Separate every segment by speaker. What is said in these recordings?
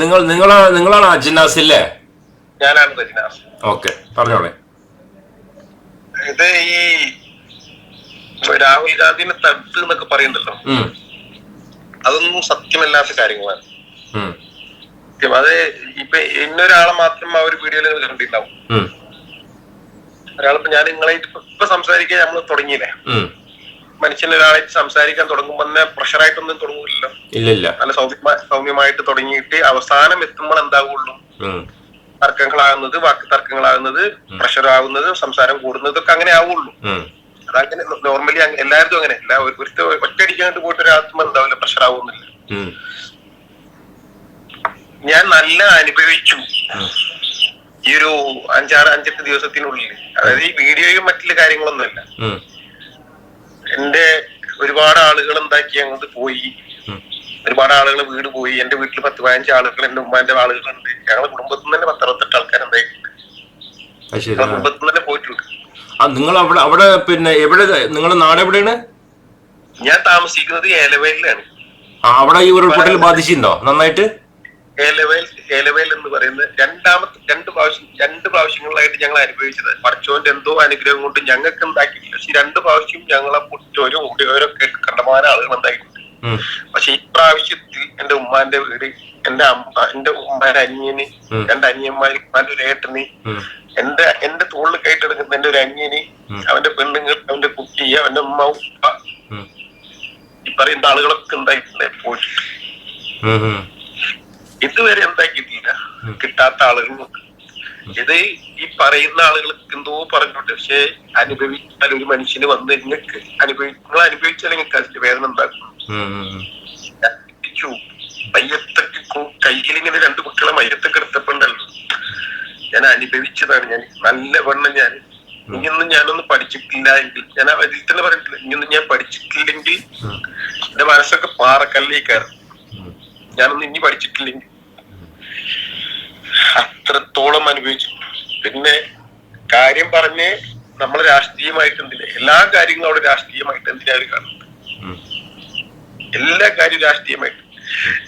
Speaker 1: നിങ്ങൾ നിങ്ങളാണ് നിങ്ങളാണ് അജിനാസ് ഇല്ലേ
Speaker 2: ഞാനാണ് അജിനാസ്.
Speaker 1: ഓക്കെ പറഞ്ഞോളെ.
Speaker 2: ഇത് ഈ രാഹുൽ ഗാന്ധിനെ തട്ട് എന്നൊക്കെ പറയുന്നുണ്ടല്ലോ. അതൊന്നും സത്യമല്ലാത്ത കാര്യങ്ങളാണ്. അത് ഇപ്പൊ ഇന്നൊരാളെ മാത്രം ആ ഒരു വീഡിയോയിൽ നിങ്ങൾ കണ്ടിട്ടുണ്ടാവും. ഒരാളിപ്പോ ഞാൻ നിങ്ങളെ ഇപ്പൊ സംസാരിക്കാൻ നമ്മൾ തുടങ്ങിയില്ലേ. മനുഷ്യൻ ഒരാളായിട്ട് സംസാരിക്കാൻ തുടങ്ങുമ്പോൾ തന്നെ പ്രഷറായിട്ടൊന്നും തുടങ്ങൂലല്ലോ
Speaker 1: ഇല്ല
Speaker 2: നല്ല സൗമ്യ സൗമ്യമായിട്ട് തുടങ്ങിയിട്ട് അവസാനം എത്തുമ്പോൾ എന്താവുള്ളൂ? തർക്കങ്ങളാകുന്നത് വാക്ക് തർക്കങ്ങളാകുന്നത് പ്രഷർ ആകുന്നത് സംസാരം കൂടുന്നതൊക്കെ അങ്ങനെ ആവുള്ളൂ. അതങ്ങനെ നോർമലി എല്ലാവരും അങ്ങനെ. അല്ല ഒരു ഒരു ഒറ്റയടിക്കാണ്ട് പോയിട്ട് ഒരാത്മ എന്താവില്ല പ്രഷർ ആവുന്നില്ല. ഞാൻ നല്ല അനുഭവിച്ചു. ഈ ഒരു അഞ്ചാറ് അഞ്ചെട്ട് ദിവസത്തിനുള്ളിൽ. അതായത് ഈ വീഡിയോയും മറ്റുള്ള കാര്യങ്ങളൊന്നുമല്ല. എന്റെ ഒരുപാട് ആളുകൾ എന്താക്കി അങ്ങോട്ട് പോയി. ഒരുപാട് ആളുകൾ വീട് പോയി. എന്റെ വീട്ടിൽ പത്ത് പതിനഞ്ച് ആളുകൾ എന്റെ ഉമ്മാന്റെ ആളുകളുണ്ട്. ഞങ്ങളുടെ കുടുംബത്തിൽ തന്നെ പത്തറുപത്തെട്ട് ആൾക്കാർ എന്തായിട്ടുണ്ട്.
Speaker 1: അത് ശരി.
Speaker 2: ഞങ്ങളുടെ കുടുംബത്തിൽ തന്നെ പോയിട്ടുണ്ട്.
Speaker 1: ആ നിങ്ങൾ അവിടെ അവിടെ പിന്നെ എവിടെ നിങ്ങളുടെ നാട് എവിടെയാണ്?
Speaker 2: ഞാൻ താമസിക്കുന്നത് ഏലവയലിലാണ്.
Speaker 1: ആ അവിടെ ഈ ഉരുൾപൊട്ടൽ ബാധിച്ചിട്ടുണ്ടോ? നന്നായിട്ട്?
Speaker 2: ഏലവയൽ ഏലവയൽ എന്ന് പറയുന്നത് രണ്ടാമത്തെ രണ്ട് പ്രാവശ്യം രണ്ട് പ്രാവശ്യങ്ങളിലായിട്ട് ഞങ്ങൾ അനുഭവിച്ചത്. പഠിച്ചോന്റെ എന്തോ അനുഗ്രഹം കൊണ്ട് ഞങ്ങൾക്ക് എന്താക്കിയില്ല പക്ഷെ രണ്ട് പ്രാവശ്യം ഞങ്ങളെ പൊട്ടിച്ചോരും ഓടിയോരൊക്കെ കണ്ടമാന കണ്ടമാനം ആളുകൾ
Speaker 1: ഉണ്ടായിട്ടുണ്ട്
Speaker 2: പക്ഷെ ഈ പ്രാവശ്യത്തിൽ എന്റെ ഉമ്മാന്റെ വീട് എന്റെ അമ്മ എന്റെ ഉമ്മാന്റെ അനിയന്. രണ്ട് അനിയന്മാര് ഉമ്മാന്റെ ഒരു ഏട്ടന് എന്റെ എന്റെ തോളിൽ കയറ്റെടുക്കുന്ന എന്റെ ഒരു അനിയന് അവന്റെ പെണ്ണുങ്ങൾ അവന്റെ കുട്ടി അവന്റെ ഉമ്മ ഉപ്പ. ഈ പറയുന്ന ആളുകളൊക്കെ ഉണ്ടായിട്ടുണ്ട് പോയിട്ട്
Speaker 1: ഉം, എന്താ
Speaker 2: ഇതുവരെ എന്താക്കിയിട്ടില്ല കിട്ടാത്ത ആളുകളുണ്ട് ഇത് ഈ പറയുന്ന ആളുകൾ എന്തോ പറഞ്ഞോട്ടെ പക്ഷെ അനുഭവിച്ചാൽ ഒരു മനുഷ്യന് വന്ന് നിങ്ങൾക്ക് അനുഭവി നിങ്ങൾ അനുഭവിച്ചാൽ നിങ്ങൾക്ക് അതിന്റെ വേദന ഉണ്ടാക്കും ചിന്തിച്ചു മയ്യത്തൊക്കെ കു- കയ്യിലിങ്ങനെ രണ്ട് കുട്ടികളെ മയ്യത്തൊക്കെ എടുത്തപ്പോണ്ടല്ലോ. ഞാൻ അനുഭവിച്ചതാണ്. ഞാൻ നല്ല വണ്ണം ഞാൻ ഇനിയൊന്നും ഞാനൊന്നും പഠിച്ചിട്ടില്ല എങ്കിൽ ഞാൻ അതിൽ തന്നെ പറഞ്ഞിട്ടില്ല ഇനിയൊന്നും ഞാൻ പഠിച്ചിട്ടില്ലെങ്കിൽ എന്റെ മനസ്സൊക്കെ പാറക്കല്ലേക്കാറ് ഞാനൊന്നും ഇനി പഠിച്ചിട്ടില്ലെങ്കിൽ അത്രത്തോളം അനുഭവിച്ചു. പിന്നെ കാര്യം പറഞ്ഞ് നമ്മൾ രാഷ്ട്രീയമായിട്ട് എന്തിനാ? എല്ലാ കാര്യങ്ങളും അവിടെ രാഷ്ട്രീയമായിട്ട് എന്തിനാ എന്തിനാണ് കാണുന്നത്? എല്ലാ കാര്യവും രാഷ്ട്രീയമായിട്ട്.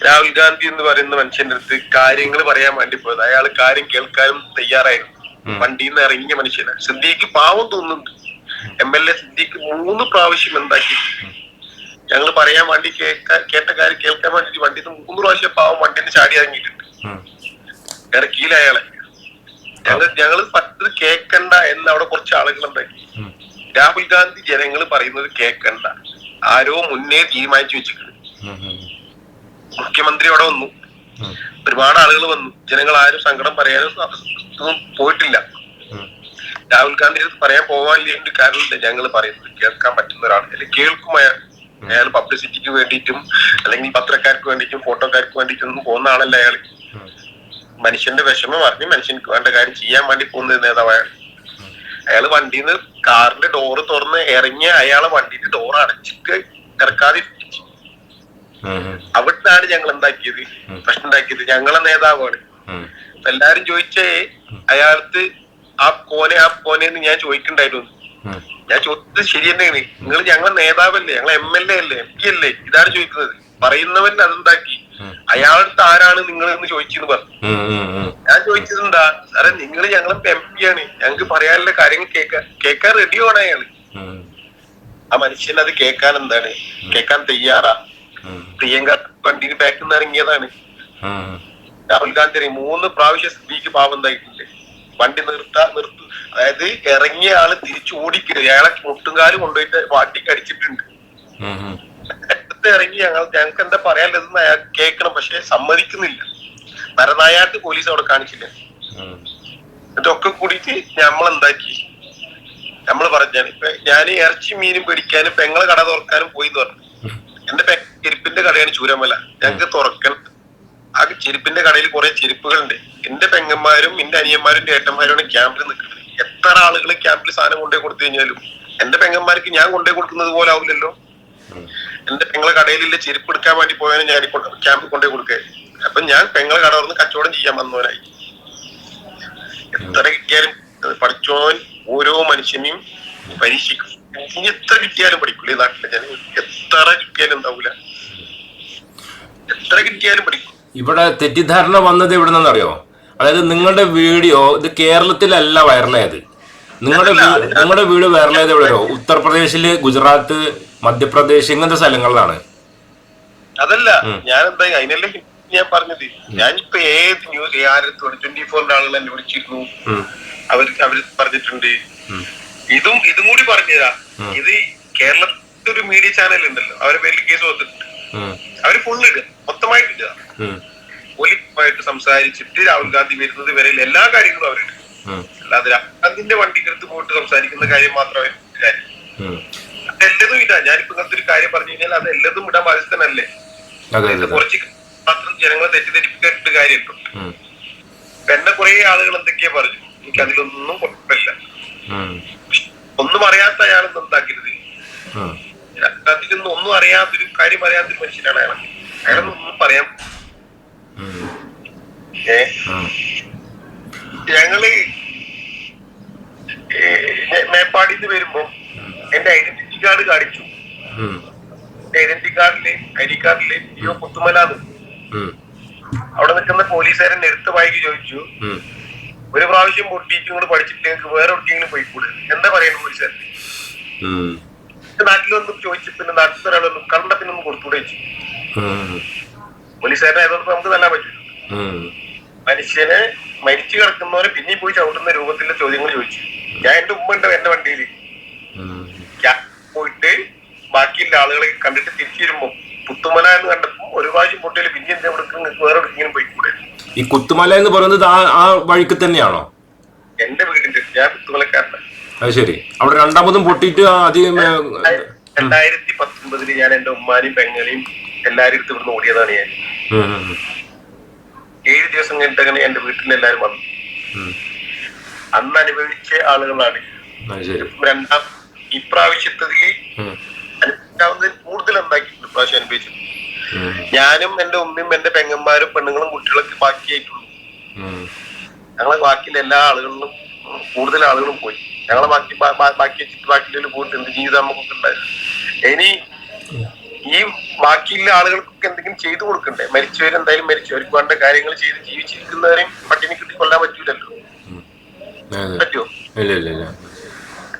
Speaker 2: രാഹുൽ ഗാന്ധി എന്ന് പറയുന്ന മനുഷ്യന്റെ അടുത്ത് കാര്യങ്ങൾ പറയാൻ വേണ്ടി പോയത്. അയാൾ കാര്യം കേൾക്കാനും തയ്യാറായിരുന്നു. വണ്ടിയിൽ നിന്ന് ഇറങ്ങിയ മനുഷ്യനാണ് സിദ്ദീഖ് പാവം തോന്നുന്നുണ്ട്. എം എൽ എ സിദ്ദീഖ് മൂന്ന് പ്രാവശ്യം എന്താക്കി. ഞങ്ങൾ പറയാൻ വേണ്ടി കേൾക്കാൻ കേട്ട കാര്യം കേൾക്കാൻ വേണ്ടിട്ട് വണ്ടിയിൽ നിന്ന് മൂന്ന് പ്രാവശ്യം പാവം വണ്ടിയിൽ നിന്ന് ചാടി ഇറങ്ങിയിട്ടുണ്ട്.
Speaker 1: ഉം.
Speaker 2: ഇറക്കിയില്ല അയാളെ ഞങ്ങൾ ഞങ്ങൾ പറ്റത് കേക്കണ്ട എന്ന് അവിടെ കുറച്ച് ആളുകൾ ഉണ്ടാക്കി രാഹുൽ ഗാന്ധി ജനങ്ങൾ പറയുന്നത് കേക്കണ്ട. ആരോ മുന്നേ തീരുമാനിച്ചു വെച്ചിട്ടുണ്ട്. മുഖ്യമന്ത്രി അവിടെ വന്നു. ഒരുപാട് ആളുകൾ വന്നു. ജനങ്ങൾ ആരും സങ്കടം പറയാനും പോയിട്ടില്ല. രാഹുൽ ഗാന്ധി പറയാൻ പോകാനില്ല കാരണം ഞങ്ങൾ പറയുന്നത്. കേൾക്കാൻ പറ്റുന്ന ഒരാൾ അല്ലെങ്കിൽ കേൾക്കും അയാൾ. അയാൾ പബ്ലിസിറ്റിക്ക് വേണ്ടിയിട്ടും അല്ലെങ്കിൽ പത്രക്കാർക്ക് വേണ്ടിയിട്ടും ഫോട്ടോക്കാർക്ക് വേണ്ടിയിട്ടും ഒന്നും പോകുന്ന ആളല്ല അയാൾ. മനുഷ്യന്റെ വിഷമം അറിഞ്ഞ് മനുഷ്യൻ വേണ്ട കാര്യം ചെയ്യാൻ വേണ്ടി പോകുന്ന നേതാവ് അയാൾ. അയാൾ വണ്ടിയിൽ നിന്ന് കാറിന്റെ ഡോറ് തുറന്ന് ഇറങ്ങിയ അയാളെ വണ്ടിന്റെ ഡോർ അടച്ചിട്ട് ഇറക്കാതെ അവിടുന്നാണ് ഞങ്ങൾ എന്താക്കിയത്? പ്രശ്നം ഉണ്ടാക്കിയത്. ഞങ്ങളെ നേതാവാണ്. എല്ലാരും ചോദിച്ചേ അയാൾക്ക് ആ കോനെ ആ കോനെ എന്ന് ഞാൻ ചോദിക്കണ്ടായിരുന്നു. ഞാൻ ചോദിച്ചത് ശരി തന്നെയാണ് നിങ്ങൾ ഞങ്ങളെ നേതാവല്ലേ? ഞങ്ങളെ എം എൽ എ അല്ലേ? എം പി അല്ലേ? ഇതാണ് ചോദിക്കുന്നത്. പറയുന്നവൻ അതെന്താക്കി. അയാളുടെ ആരാണ് നിങ്ങൾ എന്ന് ചോദിച്ചെന്ന് പറഞ്ഞു. ഞാൻ ചോദിച്ചത് എന്താ സാറേ നിങ്ങൾ ഞങ്ങളിപ്പോ എം പി ആണ്. ഞങ്ങൾക്ക് പറയാനുള്ള കാര്യങ്ങൾ കേൾക്കാൻ കേൾക്കാൻ റെഡിയാണ്
Speaker 1: അയാൾ.
Speaker 2: ആ. മനുഷ്യൻ അത് കേൾക്കാൻ എന്താണ്? കേൾക്കാൻ തയ്യാറാ. പ്രിയങ്ക വണ്ടിന് ബാക്കിൽ നിന്ന് ഇറങ്ങിയതാണ്. രാഹുൽ ഗാന്ധി മൂന്ന് പ്രാവശ്യം സ്ത്രീക്ക് പാവം എന്തായിട്ടുണ്ട്. വണ്ടി നിർത്താ നിർത്തു. അതായത് ഇറങ്ങിയ ആൾ തിരിച്ചു ഓടിക്കരുത്. അയാളെ മുട്ടുംകാൽ കൊണ്ടുപോയിട്ട്
Speaker 1: കടിച്ചിട്ടുണ്ട്.
Speaker 2: അടുത്ത് ഇറങ്ങി ഞങ്ങൾ ഞങ്ങൾക്ക് എന്താ പറയാനുള്ളതെന്ന് അയാൾ കേൾക്കണം പക്ഷെ സമ്മതിക്കുന്നില്ല. നരനായാട്ട് പോലീസ് അവിടെ കാണിച്ചില്ല. ഇതൊക്കെ കൂടിയിട്ട് നമ്മൾ എന്താക്കി നമ്മൾ പറഞ്ഞാണ് ഇപ്പൊ ഞാൻ ഇറച്ചി മീനും പിടിക്കാനും പെങ്ങളെ കട തുറക്കാനും പോയി എന്ന് പറഞ്ഞു എന്റെ പെരിപ്പിന്റെ കടയാണ് ചൂരമല. ഞങ്ങൾക്ക് തുറക്കണം. ആ ചെരുപ്പിന്റെ കടയിൽ കുറെ ചെരുപ്പുകളുണ്ട്. എന്റെ പെങ്ങന്മാരും എന്റെ അനിയന്മാരും എന്റെ ഏട്ടന്മാരുമാണ് ക്യാമ്പിൽ നിൽക്കുന്നത്. എത്ര ആളുകൾ ക്യാമ്പിൽ സാധനം കൊണ്ടുപോയി കൊടുത്തു കഴിഞ്ഞാലും എന്റെ പെങ്ങന്മാർക്ക് ഞാൻ കൊണ്ടുപോയി കൊടുക്കുന്നത് പോലെ ആവില്ലല്ലോ. എന്റെ പെങ്ങളെ കടയിലില്ല ചെരുപ്പ് എടുക്കാൻ വേണ്ടി പോയാലും ഞാൻ ക്യാമ്പിൽ കൊണ്ടുപോയി കൊടുക്കുക. അപ്പൊ ഞാൻ പെങ്ങളെ കട തുറന്ന് കച്ചവടം ചെയ്യാൻ വന്നവനായി. എത്ര കിട്ടിയാലും പഠിച്ചോൻ ഓരോ മനുഷ്യനെയും പരീക്ഷിക്കും. ഇനി എത്ര കിട്ടിയാലും പഠിക്കൂല ഈ നാട്ടിലെ ജനങ്ങൾ എത്ര കിട്ടിയാലും ഉണ്ടാവൂല. എത്ര കിട്ടിയാലും പഠിക്കും.
Speaker 1: ഇവിടെ തെറ്റിദ്ധാരണ വന്നത് എവിടെ നിന്നറിയോ അതായത് നിങ്ങളുടെ വീഡിയോ ഇത് കേരളത്തിലല്ല വൈറലായത്. നിങ്ങളുടെ നിങ്ങളുടെ വീട് വൈറലായത് എവിടെയോ ഉത്തർപ്രദേശിൽ ഗുജറാത്ത് മധ്യപ്രദേശ് ഇങ്ങനത്തെ സ്ഥലങ്ങളിലാണ്.
Speaker 2: അതല്ല ഞാൻ എന്താ അതിനല്ലേ ഞാൻ പറഞ്ഞത്. ഞാനിപ്പോ ഏത് ന്യൂസ് ട്വന്റി ഫോറിന്റെ ആളുകൾ എന്നെ വിളിച്ചിരുന്നു? അവർ അവർ പറഞ്ഞിട്ടുണ്ട്. ഇതും ഇതും കൂടി പറഞ്ഞതാ ഇത് കേരളത്തിൽ ഒരു മീഡിയ ചാനൽ ഉണ്ടല്ലോ. അവരെ പേരിൽ കേസ്
Speaker 1: ഉം.
Speaker 2: അവർ ഫുള്ളിട്ട് മൊത്തമായിട്ട്. പോലീസുമായിട്ട് സംസാരിച്ചിട്ട് രാഹുൽ ഗാന്ധി വരുന്നത് വരെ എല്ലാ കാര്യങ്ങളും അവരിടും
Speaker 1: ഉം.
Speaker 2: അല്ലാതെ രാഹുൽ ഗാന്ധിന്റെ വണ്ടിക്കടുത്ത് പോയിട്ട് സംസാരിക്കുന്ന കാര്യം മാത്രമേ കാര്യം. അതെല്ലതും ഇതാ. ഞാനിപ്പോ ഇങ്ങനത്തെ ഒരു കാര്യം പറഞ്ഞു കഴിഞ്ഞാൽ അത് എല്ലതും ഇടാൻ ബാധ്യസ്ഥനല്ലേ കുറച്ച് മാത്രം ജനങ്ങളെ തെറ്റിദ്ധരിപ്പിക്കേണ്ട കാര്യമുണ്ട്. എന്നെ കുറെ ആളുകൾ എന്തൊക്കെയാ പറഞ്ഞു? എനിക്ക് അതിലൊന്നും കുഴപ്പമില്ല. ഒന്നും അറിയാത്ത അയാളൊന്നും എന്താക്കരുത് അതിലൊന്നും ഒന്നും അറിയാത്തൊരു കാര്യം അറിയാത്തൊരു മനുഷ്യനാണ് അയാൾ അയാളൊന്നും
Speaker 1: പറയാം.
Speaker 2: ഏ. ഞങ്ങൾ മേപ്പാടിന്ന് വരുമ്പോ എന്റെ ഐഡന്റിറ്റി കാർഡ് കാണിച്ചു. എന്റെ ഐഡന്റിറ്റി കാർഡിൽ ഐ ഡി കാർഡിൽ അയ്യോ പുത്തുമലാന്ന്. അവിടെ നിൽക്കുന്ന പോലീസുകാരൻ എടുത്ത് വായിക്ക് ചോദിച്ചു. ഒരു പ്രാവശ്യം പൊട്ടിയിട്ട് നിങ്ങൾ പഠിച്ചിട്ട് നിങ്ങൾക്ക് വേറെ എവിടെയെങ്കിലും പോയിക്കൂടെ എന്താ പറയുന്നത് പോലീസുകാരൻ?
Speaker 1: ഉം.
Speaker 2: നാട്ടിൽ വന്ന് ചോദിച്ചു പിന്നെ നാട്ടിൽ ഒരാളൊന്നും കണ്ടത്തിനൊന്നും പിന്നെ ഒന്ന് കൊടുത്തൂടെ ചോദിച്ചു
Speaker 1: ഉം.
Speaker 2: പോലീസുകാരനെ ആയതുകൊണ്ട് നമുക്ക് തല്ലാൻ പറ്റില്ല. മനുഷ്യന് മരിച്ചു കിടക്കുന്നവരെ പിന്നെ പോയി ചവിട്ടുന്ന രൂപത്തിലെ ചോദ്യങ്ങൾ ചോദിച്ചു. ഞാൻ എന്റെ ഉമ്മ ഉണ്ട് എന്റെ വണ്ടിയിൽ. ഞാൻ പോയിട്ട് ബാക്കിയുള്ള ആളുകളെ കണ്ടിട്ട് തിരിച്ചു വരുമ്പോ പുത്തുമല എന്ന് കണ്ടപ്പോ ഒരു പ്രാവശ്യം പൊട്ടിയിൽ പിന്നെ എന്താ ഇവിടെ വേറെ പോയി പോയിക്കൂടെ.
Speaker 1: ഈ കുത്തുമല എന്ന് പറയുന്നത് ആ ആ വഴിക്ക് തന്നെയാണോ?
Speaker 2: എന്റെ വീടിന്റെ ഞാൻ പുത്തുമലക്കാരനാണ്
Speaker 1: അത് ശരി. അവിടെ രണ്ടാമതും പൊട്ടിയിട്ട് ആദ്യം
Speaker 2: രണ്ടായിരത്തി പത്തൊമ്പതിൽ ഞാൻ എന്റെ ഉമ്മാനെയും പെങ്ങളെയും എല്ലാരും എടുത്ത് ഇവിടുന്ന് ഓടിയതാണ് ഞാൻ. ഏഴ് ദിവസം കഴിഞ്ഞിട്ടങ്ങനെ എന്റെ വീട്ടിൽ എല്ലാരും വന്നു. അന്ന് അനുഭവിച്ച ആളുകളാണ്. രണ്ടാം ഇപ്രാവശ്യത്തതിൽ
Speaker 1: ഉം.
Speaker 2: അനുഭവിക്കാവുന്നതിൽ കൂടുതൽ ഉണ്ടാക്കിയിട്ടുണ്ട് ഇപ്രാവശ്യം അനുഭവിച്ചത്. ഞാനും എന്റെ ഉമ്മയും എന്റെ പെങ്ങന്മാരും പെണ്ണുങ്ങളും കുട്ടികളൊക്കെ ബാക്കിയായിട്ടുള്ളൂ. ഞങ്ങളെ ബാക്കിയുള്ള എല്ലാ ആളുകളിലും കൂടുതൽ ആളുകളും പോയി. ഞങ്ങളെ ബാക്കി ബാക്കി ബാക്കിയിൽ പോയിട്ട് എന്ത് ജീവിതം നമുക്കൊക്കെ ഉണ്ടായിരുന്നു ഇനി ഈ ബാക്കിയുള്ള ആളുകൾക്കൊക്കെ എന്തെങ്കിലും ചെയ്തു കൊടുക്കണ്ടേ? മരിച്ചവർ എന്തായാലും മരിച്ചു. അവർക്ക് വേണ്ട കാര്യങ്ങൾ ചെയ്ത് ജീവിച്ചിരിക്കുന്നവരെയും പട്ടിണി കിട്ടി കൊല്ലാൻ പറ്റൂലല്ലോ പറ്റുമോ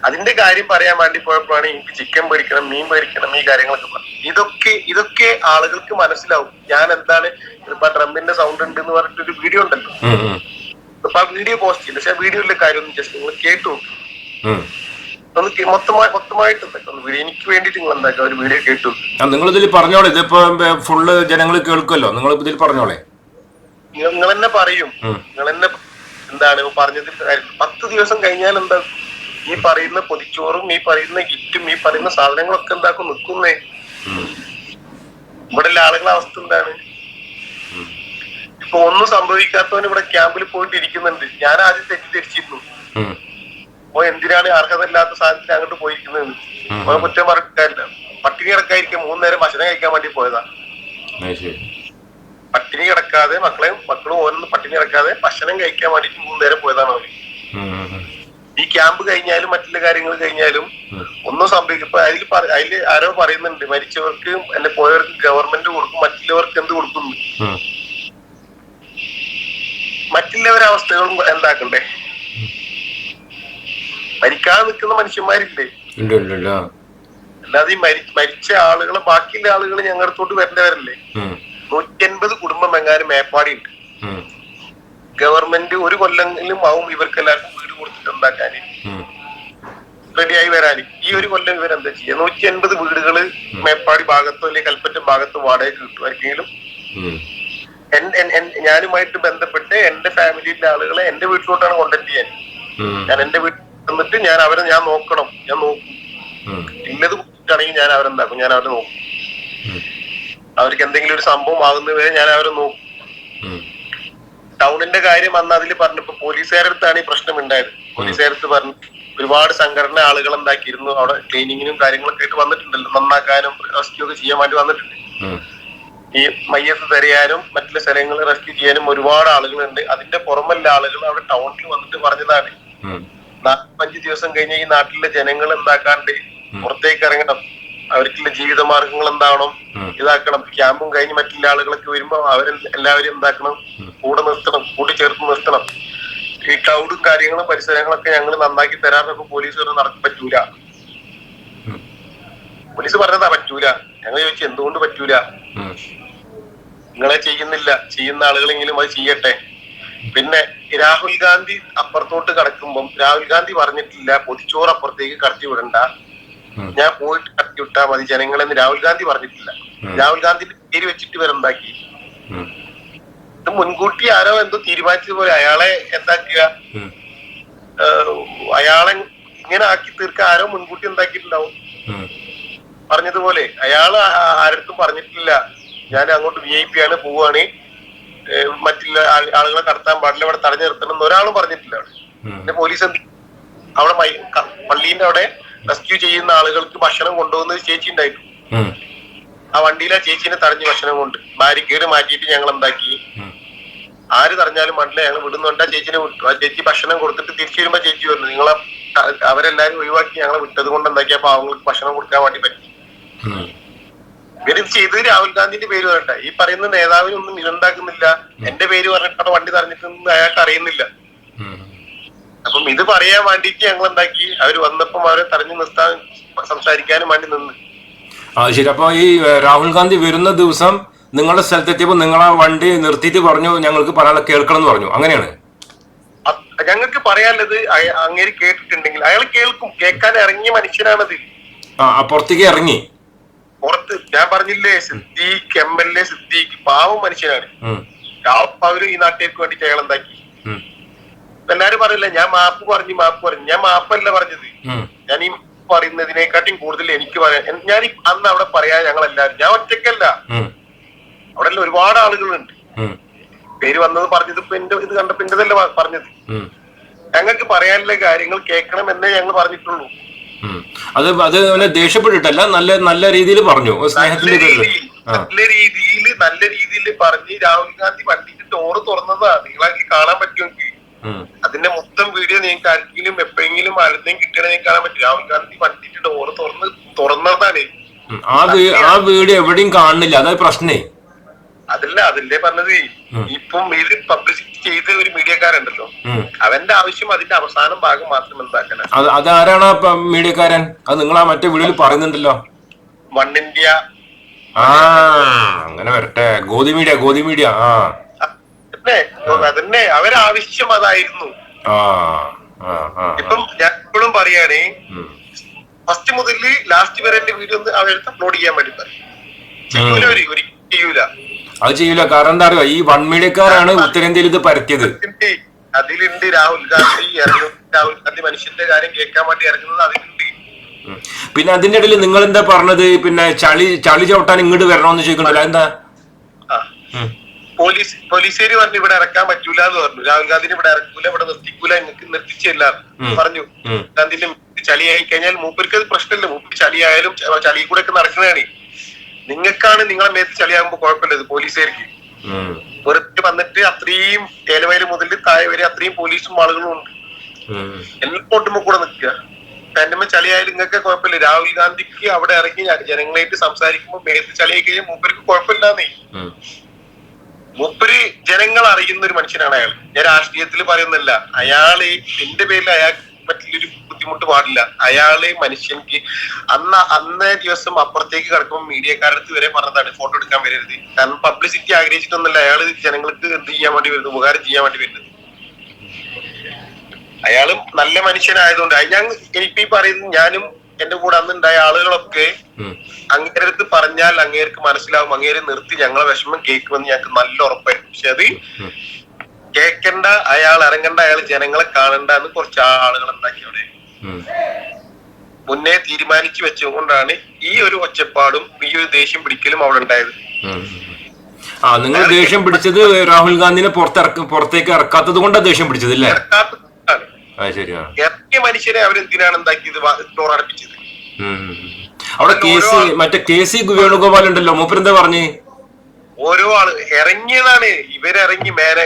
Speaker 2: അതിന്റെ കാര്യം പറയാൻ വേണ്ടി പോയപ്പോഴാണ് എനിക്ക് ചിക്കൻ പേടിക്കണം മീൻ പേടിക്കണം ഈ കാര്യങ്ങളൊക്കെ പറഞ്ഞു ഇതൊക്കെ ഇതൊക്കെ ആളുകൾക്ക് മനസ്സിലാവും. ഞാൻ എന്താണ് ഇപ്പൊ ട്രംപിന്റെ സൗണ്ട് ഉണ്ട് എന്ന് പറഞ്ഞിട്ട് ഒരു വീഡിയോ ഉണ്ടല്ലോ. അപ്പൊ ആ വീഡിയോ പോസ്റ്റ് ചെയ്തു. പക്ഷെ ആ വീഡിയോയിലെ കാര്യം ഒന്ന് ജസ്റ്റ് നിങ്ങൾ കേട്ടു നോക്ക്.
Speaker 1: ഉം.
Speaker 2: ഒന്ന് മൊത്തമായി മൊത്തമായിട്ട് ഒന്ന് വീഡിയോ എനിക്ക് വേണ്ടിട്ട് നിങ്ങൾ എന്താക്കാം ഒരു വീഡിയോ കേട്ടു.
Speaker 1: നിങ്ങൾ ഇതിൽ പറഞ്ഞോളെ. ഇതിപ്പോ ഫുള്ള് ജനങ്ങൾ കേൾക്കുമല്ലോ നിങ്ങൾ ഇതിൽ പറഞ്ഞോളെ.
Speaker 2: നിങ്ങൾ തന്നെ പറയും. നിങ്ങൾ തന്നെ എന്താണ് പറഞ്ഞതിൽ പത്ത് ദിവസം കഴിഞ്ഞാൽ എന്താ ഈ പറയുന്ന പൊതിച്ചോറും ഈ പറയുന്ന ഗിറ്റും ഈ പറയുന്ന സാധനങ്ങളൊക്കെ എന്താക്കും നിൽക്കുന്നേ. ഇവിടെ എല്ലാ ആളുകളുടെ അവസ്ഥ എന്താണ്? ഇപ്പൊ ഒന്നും സംഭവിക്കാത്തവൻ ഇവിടെ ക്യാമ്പിൽ പോയിട്ട് ഇരിക്കുന്നുണ്ട് ഞാൻ ആദ്യം തെറ്റിദ്ധരിച്ചിരുന്നു. ഓ എന്തിനാണ് അർഹതയില്ലാത്ത സാധനത്തിന് അങ്ങോട്ട് പോയിരിക്കുന്നത്? അപ്പൊ കുറ്റം പറഞ്ഞിട്ടില്ല പട്ടിണി കിടക്കായിരിക്കും മൂന്ന് നേരം ഭക്ഷണം കഴിക്കാൻ വേണ്ടി പോയതാ. പട്ടിണി കിടക്കാതെ മക്കളെ മക്കളും ഓരോന്ന് പട്ടിണി കിടക്കാതെ ഭക്ഷണം കഴിക്കാൻ വേണ്ടിട്ട് മൂന്ന് നേരം പോയതാണ്
Speaker 1: അവർ.
Speaker 2: ഈ ക്യാമ്പ് കഴിഞ്ഞാലും മറ്റുള്ള കാര്യങ്ങൾ കഴിഞ്ഞാലും ഒന്നും സംഭവിക്കും ഇപ്പൊ അതിൽ അതിൽ ആരോ പറയുന്നുണ്ട് മരിച്ചവർക്ക് എന്നെ പോയവർക്ക് ഗവൺമെന്റ് കൊടുക്കും മറ്റുള്ളവർക്ക് എന്ത് കൊടുക്കുന്നു. മറ്റുള്ളവരെ അവസ്ഥകളും എന്താക്കണ്ടേ? മരിക്കാതെ നിൽക്കുന്ന മനുഷ്യന്മാരില്ലേ. അല്ലാതെ ഈ മരിച്ച ആളുകളെ ബാക്കിയുള്ള ആളുകൾ ഞങ്ങളടുത്തോട്ട് വരേണ്ടവരല്ലേ. നൂറ്റി അൻപത് കുടുംബം എങ്ങാനും മേപ്പാടി ഉണ്ട്. ഗവൺമെന്റ് ഒരു കൊല്ലെങ്കിലും ആവും ഇവർക്ക് എല്ലാവർക്കും വീട് കൊടുത്തിട്ട് ഉണ്ടാക്കാന്. റെഡിയായി വരാന്. ഈ ഒരു കൊല്ലം ഇവരെന്താ ചെയ്യുക നൂറ്റി അൻപത് വീടുകൾ മേപ്പാടി ഭാഗത്തോ അല്ലെങ്കിൽ കൽപ്പറ്റ ഭാഗത്തോ വാടക കിട്ടും ആർക്കെങ്കിലും ഞാനുമായിട്ട് ബന്ധപ്പെട്ട് എന്റെ ഫാമിലിയിലെ ആളുകളെ എന്റെ വീട്ടിലോട്ടാണ് കോണ്ടാക്ട് ചെയ്യാൻ. ഞാൻ എന്റെ വീട്ടിൽ വന്നിട്ട് ഞാൻ അവരെ ഞാൻ നോക്കണം. ഞാൻ നോക്കും.
Speaker 1: ഇന്നത്
Speaker 2: ഇല്ലത് കുട്ടിയാണെങ്കിൽ ഞാൻ അവരെന്താക്കും ഞാൻ അവരെ നോക്കും. അവർക്ക് എന്തെങ്കിലും ഒരു സംഭവം ആകുന്ന വരെ ഞാൻ അവരെ നോക്കും. ടൗണിന്റെ കാര്യം അന്ന് അതിൽ പറഞ്ഞപ്പോ പോലീസുകാരുടെ അടുത്താണ് ഈ പ്രശ്നം ഉണ്ടായത് പോലീസുകാരത്ത് പറഞ്ഞു ഒരുപാട് സംഘടന ആളുകൾ എന്താക്കിയിരുന്നു? അവിടെ ക്ലീനിങ്ങിനും കാര്യങ്ങളൊക്കെ ആയിട്ട് വന്നിട്ടുണ്ടല്ലോ. നന്നാക്കാനും റെസ്ക്യൂ ഒക്കെ ചെയ്യാൻ വേണ്ടി വന്നിട്ടുണ്ട്. ഈ മയ്യത്ത് തെരയാനും മറ്റുള്ള സ്ഥലങ്ങൾ റെസ്ക്യൂ ചെയ്യാനും ഒരുപാട് ആളുകളുണ്ട്. അതിന്റെ പുറമല്ല ആളുകൾ അവിടെ ടൗണിൽ വന്നിട്ട് പറഞ്ഞതാണ്. നാൽപ്പഞ്ച് ദിവസം കഴിഞ്ഞ ഈ നാട്ടിലെ ജനങ്ങൾ എന്താക്കാണ്ട് പുറത്തേക്ക് ഇറങ്ങണം. അവർക്കുള്ള ജീവിത മാർഗങ്ങൾ എന്താവണം. ഇതാക്കണം. ക്യാമ്പും കഴിഞ്ഞ് മറ്റുള്ള ആളുകളൊക്കെ വരുമ്പോ അവരെ എല്ലാവരും എന്താക്കണം? കൂടെ നിർത്തണം. കൂട്ടിച്ചേർത്ത് നിർത്തണം. ഈ ക്ലൗഡും കാര്യങ്ങളും പരിസരങ്ങളൊക്കെ ഞങ്ങൾ നന്നാക്കി തരാറൊക്കെ പോലീസ് പറഞ്ഞു നടക്കാൻ പറ്റൂല. പോലീസ് പറഞ്ഞതാ പറ്റൂല. ഞങ്ങൾ ചോദിച്ചു എന്തുകൊണ്ട് പറ്റൂല. നിങ്ങളെ ചെയ്യുന്നില്ല. ചെയ്യുന്ന ആളുകളെങ്കിലും അത് ചെയ്യട്ടെ. പിന്നെ രാഹുൽ ഗാന്ധി അപ്പുറത്തോട്ട് കടക്കുമ്പം രാഹുൽ ഗാന്ധി പറഞ്ഞിട്ടില്ല പൊതിച്ചോറ് അപ്പുറത്തേക്ക് കടത്തി വിടണ്ട. ഞാൻ പോയിട്ട് കടത്തി വിട്ടാ മതി ജനങ്ങളെന്ന് രാഹുൽ ഗാന്ധി പറഞ്ഞിട്ടില്ല. രാഹുൽ ഗാന്ധിന്റെ പേര് വെച്ചിട്ട് ഇവരെന്താക്കി. ഇത് മുൻകൂട്ടി ആരോ എന്തോ തീരുമാനിച്ചതുപോലെ അയാളെ എന്താക്കുക? അയാളെ ഇങ്ങനെ ആക്കി തീർക്ക ആരോ മുൻകൂട്ടി എന്താക്കിയിട്ടുണ്ടാവും. പറഞ്ഞതുപോലെ അയാൾ ആരടുത്തും പറഞ്ഞിട്ടില്ല. ഞാൻ അങ്ങോട്ട് വി ഐ പി ആണ് ഏഹ് മറ്റുള്ള ആളുകളെ കടത്താൻ പാടില്ല ഇവിടെ തടഞ്ഞു നിർത്തണം എന്ന് ഒരാളും പറഞ്ഞിട്ടില്ല അവിടെ. പിന്നെ പോലീസ് എന്ത് അവിടെ പള്ളീന്റെ അവിടെ റെസ്ക്യൂ ചെയ്യുന്ന ആളുകൾക്ക് ഭക്ഷണം കൊണ്ടുപോകുന്നത് ചേച്ചി ഉണ്ടായിരുന്നു. ആ വണ്ടിയിൽ ആ ചേച്ചീനെ തടഞ്ഞു ഭക്ഷണം കൊണ്ട് ബാരിക്കേഡ് മാറ്റിയിട്ട് ഞങ്ങൾ എന്താക്കി? ആര് തടഞ്ഞാലും മണ്ടില്ല ഞങ്ങൾ വിടുന്നുണ്ട് ആ ചേച്ചിനെ വിട്ടു. ആ ചേച്ചി ഭക്ഷണം കൊടുത്തിട്ട് തിരിച്ചു വരുമ്പോ ചേച്ചി വരുന്നു നിങ്ങളെ അവരെല്ലാരും ഒഴിവാക്കി ഞങ്ങളെ വിട്ടത് കൊണ്ട് എന്താക്കിയ പാവങ്ങൾക്ക് ഭക്ഷണം കൊടുക്കാൻ വേണ്ടി പറ്റി. ഇവരിത് ചെയ്തത് രാഹുൽ ഗാന്ധിന്റെ പേര് പറഞ്ഞിട്ട. ഈ പറയുന്ന നേതാവിനൊന്നും ഇതുണ്ടാക്കുന്നില്ല എന്റെ പേര് പറഞ്ഞിട്ടാണ് വണ്ടി തറഞ്ഞിട്ടെന്ന് അയാൾക്ക് അറിയുന്നില്ല. അപ്പം ഇത് പറയാൻ വേണ്ടിയിട്ട് ഞങ്ങൾ എന്താക്കി അവർ വന്നപ്പം അവരെ തടഞ്ഞു നിർത്താൻ സംസാരിക്കാനും വേണ്ടി നിന്ന്.
Speaker 1: ആ ശരി. അപ്പൊ ഈ രാഹുൽ ഗാന്ധി വരുന്ന ദിവസം നിങ്ങളുടെ സ്ഥലത്തെത്തിയപ്പോ നിങ്ങൾ ആ വണ്ടി നിർത്തിയിട്ട് പറഞ്ഞു ഞങ്ങൾക്ക് പറയാനുള്ള കേൾക്കണം എന്ന് പറഞ്ഞു. അങ്ങനെയാണ്?
Speaker 2: ഞങ്ങൾക്ക് പറയാനുള്ളത് അങ്ങേര് കേട്ടിട്ടുണ്ടെങ്കിൽ അയാൾ കേൾക്കും. കേൾക്കാൻ ഇറങ്ങിയ മനുഷ്യനാണത്.
Speaker 1: ആ, പുറത്തേക്ക് ഇറങ്ങി.
Speaker 2: പുറത്ത് ഞാൻ പറഞ്ഞില്ലേ Siddique M L A Siddique പാവം മനുഷ്യനാണ്. അവർ ഈ നാട്ടിലേക്ക് വേണ്ടിട്ട് അയാൾ എന്താക്കി. എല്ലാരും പറയില്ല ഞാൻ മാപ്പ് പറഞ്ഞു മാപ്പ് പറഞ്ഞു. ഞാൻ മാപ്പല്ല പറഞ്ഞത്. ഞാൻ ഈ പറയുന്നതിനെക്കാട്ടും കൂടുതൽ എനിക്ക് പറയാൻ ഞാൻ അന്ന് അവിടെ പറയാൻ ഞങ്ങൾ എല്ലാവരും ഞാൻ
Speaker 1: ഒറ്റക്കല്ല.
Speaker 2: അവിടെ ഒരുപാട് ആളുകളുണ്ട്. പേര് വന്നത് പറഞ്ഞത് ഇപ്പൊ എന്റെ ഇത് കണ്ടപ്പോ എന്റെതല്ല പറഞ്ഞത്. ഞങ്ങൾക്ക് പറയാനുള്ള കാര്യങ്ങൾ കേൾക്കണം എന്നേ ഞങ്ങൾ പറഞ്ഞിട്ടുള്ളൂ.
Speaker 1: അത് അത് അവനെ ദേഷ്യപ്പെട്ടിട്ടല്ല നല്ല നല്ല രീതിയിൽ പറഞ്ഞു. സ്നേഹത്തിന്റെ പേരിൽ.
Speaker 2: നല്ല രീതിയിൽ നല്ല രീതിയിൽ പറഞ്ഞ് രാഹുൽ ഗാന്ധി വണ്ടിക്ക് ഡോറ് തുറന്നതാ. നിങ്ങളാക്കി കാണാൻ പറ്റുമെങ്കിൽ. അതിന്റെ മൊത്തം വീഡിയോ നിങ്ങൾക്ക് ആർക്കെങ്കിലും എപ്പോഴെങ്കിലും ആരുടെയും കിട്ടണേ നിങ്ങൾക്ക് കാണാൻ പറ്റും. രാഹുൽ ഗാന്ധി വണ്ടിക്ക് ഡോറ് തുറന്ന് തുറന്നതാണ്.
Speaker 1: ആ ആ വീഡിയോ എവിടെയും കാണുന്നില്ല. അതായത് പ്രശ്നേ.
Speaker 2: അതല്ല അതല്ലേ പറഞ്ഞത്. ഇപ്പം ഇത് പബ്ലിസിറ്റി ചെയ്ത ഒരു മീഡിയക്കാരുണ്ടല്ലോ. അവന്റെ ആവശ്യം അതിന്റെ അവസാനം ഭാഗം മാത്രം എന്താക്കണം?
Speaker 1: അത് അതാരാണ് മീഡിയക്കാരൻ? അത് നിങ്ങൾ ആ മറ്റേ വീഡിയോയിൽ പറയുന്നുണ്ടല്ലോ.
Speaker 2: One India.
Speaker 1: ആ അങ്ങനെ വരട്ടെ. ഗോതി മീഡിയ ഗോതി മീഡിയ. ആ.
Speaker 2: അതന്നെ അവരാവശ്യം അതായിരുന്നു. ഇപ്പം ഞാൻ ഇപ്പോഴും പറയാണ് ഫസ്റ്റ് മുതൽ ലാസ്റ്റ് വരെ എന്റെ വീഡിയോ ഒന്ന് അവരെടുത്ത് അപ്ലോഡ് ചെയ്യാൻ വേണ്ടി പറയും. ചെയ്യൂല ഒരിക്കലും ചെയ്യൂല.
Speaker 1: അത് ചെയ്യൂല. കാരണം എന്താ അറിയോ? ഈ വൺ മീഡിയക്കാരാണ് ഉത്തരേന്ത്യയിൽ ഇത് പരത്തിയത്.
Speaker 2: അതിലുണ്ട് രാഹുൽ ഗാന്ധി രാഹുൽ ഗാന്ധി മനുഷ്യന്റെ കാര്യം കേൾക്കാൻ വേണ്ടി ഇറങ്ങുന്നത് അതിലുണ്ട്.
Speaker 1: പിന്നെ അതിന്റെ ഇടയിൽ നിങ്ങൾ എന്താ പറഞ്ഞത്? പിന്നെ ചളി ചളി ചവിട്ടാൻ ഇങ്ങോട്ട് വരണമെന്ന് ചോദിക്കണ്ടല്ലോ എന്താ
Speaker 2: പോലീസ് പോലീസുകാർ പറഞ്ഞു ഇവിടെ ഇറക്കാൻ പറ്റൂല എന്ന് പറഞ്ഞു. രാഹുൽ ഗാന്ധിനെ ഇവിടെ ഇറക്കൂല ഇവിടെ നിർത്തിക്കൂല നിങ്ങൾക്ക് നിർത്തിച്ചില്ല. പറഞ്ഞു. ഗാന്ധിന്റെ ചളിയായി കഴിഞ്ഞാൽ മൂപ്പർക്ക് അത് പ്രശ്നമില്ല. മൂപ്പർ ചളിയായാലും ചളി കൂടെ ഒക്കെ നടക്കുന്നതാണ്. നിങ്ങൾക്കാണ് നിങ്ങളെ മേത്ത് ചളിയാകുമ്പോ കുഴപ്പമില്ല ഇത് പോലീസുകാർക്ക്. വെറുതെ വന്നിട്ട് അത്രയും ഏലവയൽ മുതൽ താഴെ വരെ അത്രയും പോലീസും ആളുകളും ഉണ്ട്. എല്ലാം കൊണ്ടുമ്പോ കൂടെ നിൽക്കുക. തന്നെ ചളിയായാലും നിങ്ങൾക്ക് കുഴപ്പമില്ല. രാഹുൽ ഗാന്ധിക്ക് അവിടെ ഇറങ്ങി ജനങ്ങളായിട്ട് സംസാരിക്കുമ്പോൾ മേത്ത് ചളിയായി കഴിഞ്ഞാൽ മൂപ്പർക്ക് കുഴപ്പമില്ലാന്നേ. മൂപ്പര് ജനങ്ങൾ അറിയുന്ന ഒരു മനുഷ്യനാണ് അയാൾ. ഞാൻ രാഷ്ട്രീയത്തിൽ പറയുന്നില്ല. അയാൾ എന്റെ പേരിൽ അയാൾക്ക് മറ്റുള്ളൊരു ബുദ്ധിമുട്ട് പാടില്ല. അയാൾ മനുഷ്യൻക്ക് അന്ന് അന്നേ ദിവസം അപ്പുറത്തേക്ക് കിടക്കുമ്പോൾ മീഡിയക്കാരടുത്ത് വരെ പറഞ്ഞതാണ് ഫോട്ടോ എടുക്കാൻ വരരുത്. കാരണം പബ്ലിസിറ്റി ആഗ്രഹിച്ചിട്ടൊന്നുമല്ല. അയാൾ ജനങ്ങൾക്ക് എന്ത് ചെയ്യാൻ വേണ്ടി വരുന്നത്? ഉപകാരം ചെയ്യാൻ വേണ്ടി വരുന്നത്. അയാളും നല്ല മനുഷ്യനായതുകൊണ്ട് ഞാൻ എനിക്ക് പറയുന്നത് ഞാനും എന്റെ കൂടെ അന്ന് അന്നുണ്ടായ ആളുകളൊക്കെ. അങ്ങേരുടെ അടുത്ത് പറഞ്ഞാൽ അങ്ങേർക്ക് മനസ്സിലാവും അങ്ങേരെ നിർത്തി ഞങ്ങളെ വിഷമം കേൾക്കുമെന്ന് ഞങ്ങൾക്ക് നല്ല ഉറപ്പായിരുന്നു. പക്ഷെ അത്
Speaker 1: ഉം.
Speaker 2: കേൾക്കണ്ട അയാൾ ഇറങ്ങണ്ട അയാൾ ജനങ്ങളെ കാണണ്ട എന്ന് കുറച്ച് ആളുകൾ ഉണ്ടാക്കി അവിടെ. മുന്നേ തീരുമാനിച്ചു വെച്ചുകൊണ്ടാണ് ഈ ഒരു ഒച്ചപ്പാടും ഈ ഒരു ദേഷ്യം പിടിക്കലും അവിടെ ഉണ്ടായത്.
Speaker 1: ആ നിങ്ങൾ ദേഷ്യം പിടിച്ചത് രാഹുൽ ഗാന്ധിനെ പുറത്തിറക്ക പുറത്തേക്ക് ഇറക്കാത്തത് കൊണ്ടാണ് ദേഷ്യം പിടിച്ചത് അല്ലേ?
Speaker 2: ഇറക്കിയ മനുഷ്യരെ അവരെന്തിനാണ് എന്താക്കിയത്? ടോർ അടപ്പിച്ചത്.
Speaker 1: അവിടെ കെ സി മറ്റേ കെ സി വേണുഗോപാൽ ഉണ്ടല്ലോ മൂപ്പരെന്താ പറഞ്ഞ്?
Speaker 2: ഓരോ ആൾ ഇറങ്ങിയതാണ്. ഇവരിറങ്ങി മേന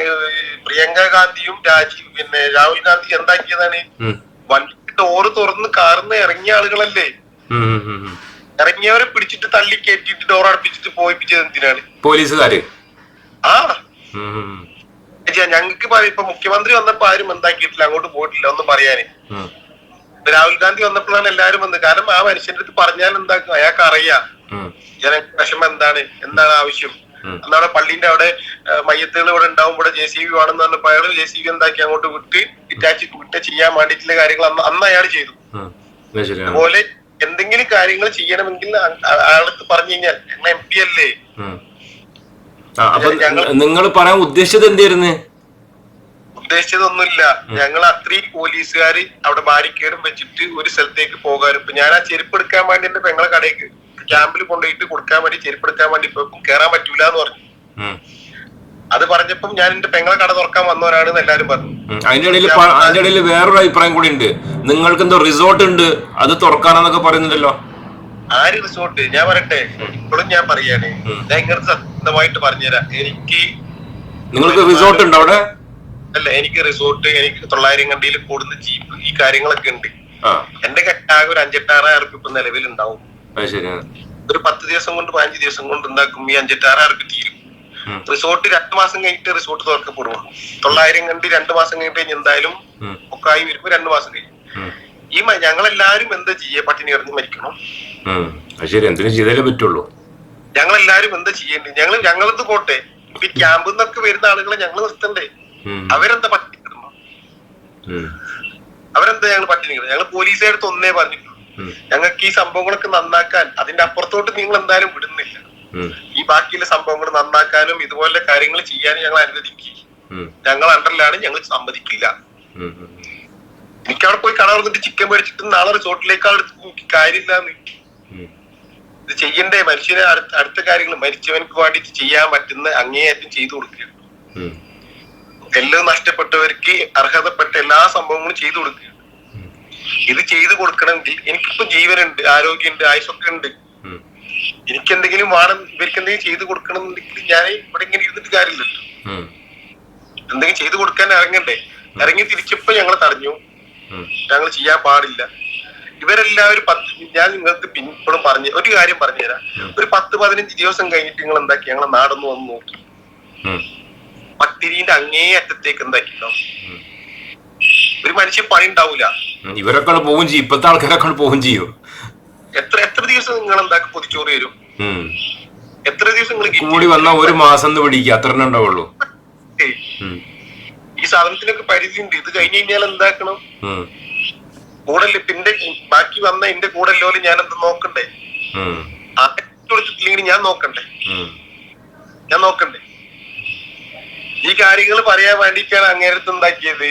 Speaker 2: പ്രിയങ്ക ഗാന്ധിയും രാജീവ് പിന്നെ രാഹുൽ ഗാന്ധി എന്താക്കിയതാണ്. വണ്ടി ഡോറ് തുറന്ന് കാർന്ന് ഇറങ്ങിയ ആളുകളല്ലേ. ഇറങ്ങിയവരെ പിടിച്ചിട്ട് തള്ളി കയറ്റിട്ട് ഡോർ അടപ്പിച്ചിട്ട് പോയിപ്പിച്ചത് എന്തിനാണ്?
Speaker 1: പോലീസുകാര്.
Speaker 2: ആ. ഞങ്ങക്ക് ഞങ്ങൾക്ക് ഇപ്പൊ മുഖ്യമന്ത്രി വന്നപ്പോ ആരും എന്താക്കിയിട്ടില്ല. അങ്ങോട്ട് പോയിട്ടില്ല ഒന്നും പറയാന്. രാഹുൽ ഗാന്ധി വന്നപ്പോഴാണ് എല്ലാരും വന്നത്. കാരണം ആ മനുഷ്യന്റെ അടുത്ത് പറഞ്ഞാൽ എന്താക്കും? അയാൾക്ക് അറിയാം. ജനങ്ങൾക്ക് വിഷമം എന്താണ്? എന്താണ് ആവശ്യം. അന്നവിടെ പള്ളിന്റെ അവിടെ മയ്യത്തുകൾ ഇവിടെ ഉണ്ടാവും ഇവിടെ ജെ സി ബി വേണമെന്ന് പറഞ്ഞപ്പോ അയാൾ ജെ സി ബി എന്താക്കി അങ്ങോട്ട് വിട്ട് ഇറ്റാച്ച് വിട്ട് ചെയ്യാൻ വേണ്ടിയിട്ടുള്ള കാര്യങ്ങൾ അന്ന് അന്ന് അയാൾ ചെയ്തു. അതുപോലെ എന്തെങ്കിലും കാര്യങ്ങൾ ചെയ്യണമെങ്കിൽ അയാൾക്ക് പറഞ്ഞു കഴിഞ്ഞാൽ ഞങ്ങൾ എം പി അല്ലേ?
Speaker 1: നിങ്ങൾ പറയാൻ ഉദ്ദേശിച്ചത് എന്തായിരുന്നു
Speaker 2: ഉദ്ദേശിച്ചതൊന്നുമില്ല. ഞങ്ങൾ അത്രയും പോലീസുകാർ അവിടെ ബാരിക്കേഡും വെച്ചിട്ട് ഒരു സ്ഥലത്തേക്ക് പോകാനും. ഞാൻ ആ ചെരുപ്പ് എടുക്കാൻ വേണ്ടി എന്റെ പെങ്ങളെ കടയ്ക്ക് ക്യാമ്പിൽ കൊണ്ടുപോയിട്ട് കൊടുക്കാൻ വേണ്ടി ചെരുപ്പെടുക്കാൻ വേണ്ടി ഇപ്പൊ കേറാൻ പറ്റൂല എന്ന് പറഞ്ഞു അത് പറഞ്ഞപ്പം ഞാൻ എന്റെ പെങ്ങളെ കട തുറക്കാൻ വന്നവരാണെന്ന് എല്ലാരും പറഞ്ഞു.
Speaker 1: അതിന്റെ ഇടയിൽ വേറൊരു അഭിപ്രായം കൂടി ഉണ്ട്. നിങ്ങൾക്ക് എന്തോ റിസോർട്ട് ഉണ്ട് അത് തുറക്കാനെന്നൊക്കെ പറയുന്നുണ്ടല്ലോ.
Speaker 2: ആര് റിസോർട്ട് ഞാൻ പറയട്ടെ. ഇപ്പോഴും ഞാൻ പറയാണ്. ഞാൻ ഇങ്ങനത്തെ സത്യമായിട്ട് പറഞ്ഞുതരാം. എനിക്ക്
Speaker 1: നിങ്ങൾക്ക് റിസോർട്ട് ഉണ്ട് അവിടെ?
Speaker 2: അല്ല എനിക്ക് റിസോർട്ട് എനിക്ക് തൊള്ളായിരം കണ്ടിയിൽ കൂടുന്ന ജീപ്പ് ഈ കാര്യങ്ങളൊക്കെ ഉണ്ട്. എന്റെ കെട്ടാകെ ഒരു അഞ്ചെട്ടാറായിരം റുപ്യ ഇപ്പൊ നിലവിലുണ്ടാവും.
Speaker 1: അത് ശരിയാണ്.
Speaker 2: ഒരു പത്ത് ദിവസം കൊണ്ട് പതിനഞ്ച് ദിവസം കൊണ്ട് എന്താക്കും ഈ അഞ്ചെട്ട് ആറാർക്ക് തീരും. റിസോർട്ട് രണ്ടു മാസം കഴിഞ്ഞിട്ട് റിസോർട്ട് തുറക്കപ്പെടുള്ളൂ തൊള്ളായിരം കണ്ടി രണ്ടു മാസം കഴിഞ്ഞിട്ട് ഇനി എന്തായാലും ഒക്കായി വരുമ്പോ രണ്ടു മാസം കഴിയും. ഈ ഞങ്ങളെല്ലാരും എന്താ ചെയ്യേ? പട്ടിണി കിടന്ന് മരിക്കണം.
Speaker 1: ഉം. അത് ശരി. എന്തിനും ചെയ്താലേ പറ്റുള്ളൂ.
Speaker 2: ഞങ്ങളെല്ലാരും എന്താ ചെയ്യേണ്ടത്? ഞങ്ങൾ ഞങ്ങളത് പോട്ടെ. ഇപ്പൊ ക്യാമ്പിൽ നിന്നൊക്കെ വരുന്ന ആളുകളെ ഞങ്ങൾ നിർത്തണ്ടേ? അവരെന്താ പട്ടിണി കിടന്നു? അവരെന്താ ഞങ്ങൾ പട്ടിണി കിടന്നു? ഞങ്ങൾ പോലീസുകാരടുത്ത് ഒന്നേ പറഞ്ഞിട്ടുള്ളൂ.
Speaker 1: ഉം,
Speaker 2: ഞങ്ങൾക്ക് ഈ സംഭവങ്ങളൊക്കെ നന്നാക്കാൻ അതിന്റെ അപ്പുറത്തോട്ട് നിങ്ങൾ എന്തായാലും വിടുന്നില്ല. ഈ ബാക്കിയുള്ള സംഭവങ്ങൾ നന്നാക്കാനും ഇതുപോലെ കാര്യങ്ങൾ ചെയ്യാനും ഞങ്ങൾ അനുവദിക്കുക
Speaker 1: ഉം,
Speaker 2: ഞങ്ങൾ അണ്ടറിലാണ് ഞങ്ങൾ സമ്മതിക്കില്ല.
Speaker 1: ഉം, ഉം.
Speaker 2: എനിക്ക് അവിടെ പോയി കട തുറന്നിട്ട് ചിക്കൻ മേടിച്ചിട്ട് നാളെ റിസോർട്ടിലേക്ക് അവിടെ കാര്യമില്ലാന്ന്.
Speaker 1: കാര്യമില്ല
Speaker 2: ഇത് ചെയ്യണ്ടേ? മനുഷ്യന് അടുത്ത കാര്യങ്ങൾ മരിച്ചവനക്ക് വേണ്ടിയിട്ട് ചെയ്യാൻ പറ്റുന്ന അങ്ങേയറ്റം ചെയ്തു കൊടുക്കുക. എല്ലാം നഷ്ടപ്പെട്ടവർക്ക് അർഹതപ്പെട്ട എല്ലാ സംഭവങ്ങളും ചെയ്തു കൊടുക്കുക. ഇത് ചെയ്തു കൊടുക്കണമെങ്കിൽ എനിക്കിപ്പോ ജീവനുണ്ട് ആരോഗ്യമുണ്ട് ആയുസൊക്കെ ഉണ്ട്. എനിക്ക് എന്തെങ്കിലും വേണം ഇവർക്ക് എന്തെങ്കിലും ചെയ്തു കൊടുക്കണമെന്നുണ്ടെങ്കിൽ ഞാൻ ഇവിടെ ഇങ്ങനെ ഇരുന്നിട്ട് കാര്യമില്ലല്ലോ. എന്തെങ്കിലും ചെയ്തു കൊടുക്കാൻ ഇറങ്ങണ്ടേ? ഇറങ്ങി തിരിച്ചപ്പോ ഞങ്ങൾ തടഞ്ഞു. ഞങ്ങൾ ചെയ്യാൻ പാടില്ല. ഇവരെല്ലാവരും പത്ത് ഞാൻ നിങ്ങൾക്ക് പിന്നിപ്പോഴും പറഞ്ഞു ഒരു കാര്യം പറഞ്ഞുതരാം. ഒരു പത്ത് പതിനഞ്ച് ദിവസം കഴിഞ്ഞിട്ട് നിങ്ങൾ എന്താക്കി? ഞങ്ങളെ നാടൊന്ന് വന്ന് നോക്കി. പത്തിരിന്റെ അങ്ങേ അറ്റത്തേക്ക് എന്താക്കിണ്ടാവും ഒരു മനുഷ്യൻ പണി ഉണ്ടാവൂല.
Speaker 1: ഉം. ഇവരൊക്കെ പോവും ചെയ്യും. ഇപ്പത്തെ ആൾക്കാരൊക്കെ പോവും ചെയ്യും.
Speaker 2: എത്ര എത്ര ദിവസം നിങ്ങൾ എന്താക്കി പൊതിച്ചോറ്
Speaker 1: വരും.
Speaker 2: എത്ര ദിവസം നിങ്ങൾ
Speaker 1: കൂടി വന്ന ഒരു മാസം പിടിക്കുക. അത്ര ഉണ്ടാവുള്ളൂ.
Speaker 2: ഈ സാധനത്തിനൊക്കെ പരിധി ഉണ്ട് ഇത് കഴിഞ്ഞു കഴിഞ്ഞാൽ എന്താക്കണം. കൂടെ പിന്നെ ബാക്കി വന്ന എന്റെ കൂടെ അല്ലോലും ഞാൻ എന്ത് നോക്കണ്ടേ കൊടുത്തിട്ടില്ലെങ്കിൽ ഞാൻ നോക്കണ്ടേ? ഞാൻ നോക്കണ്ടേ? ഈ കാര്യങ്ങൾ പറയാൻ വേണ്ടിയിട്ടാണ് അങ്ങേരത്ത് ഉണ്ടാക്കിയത്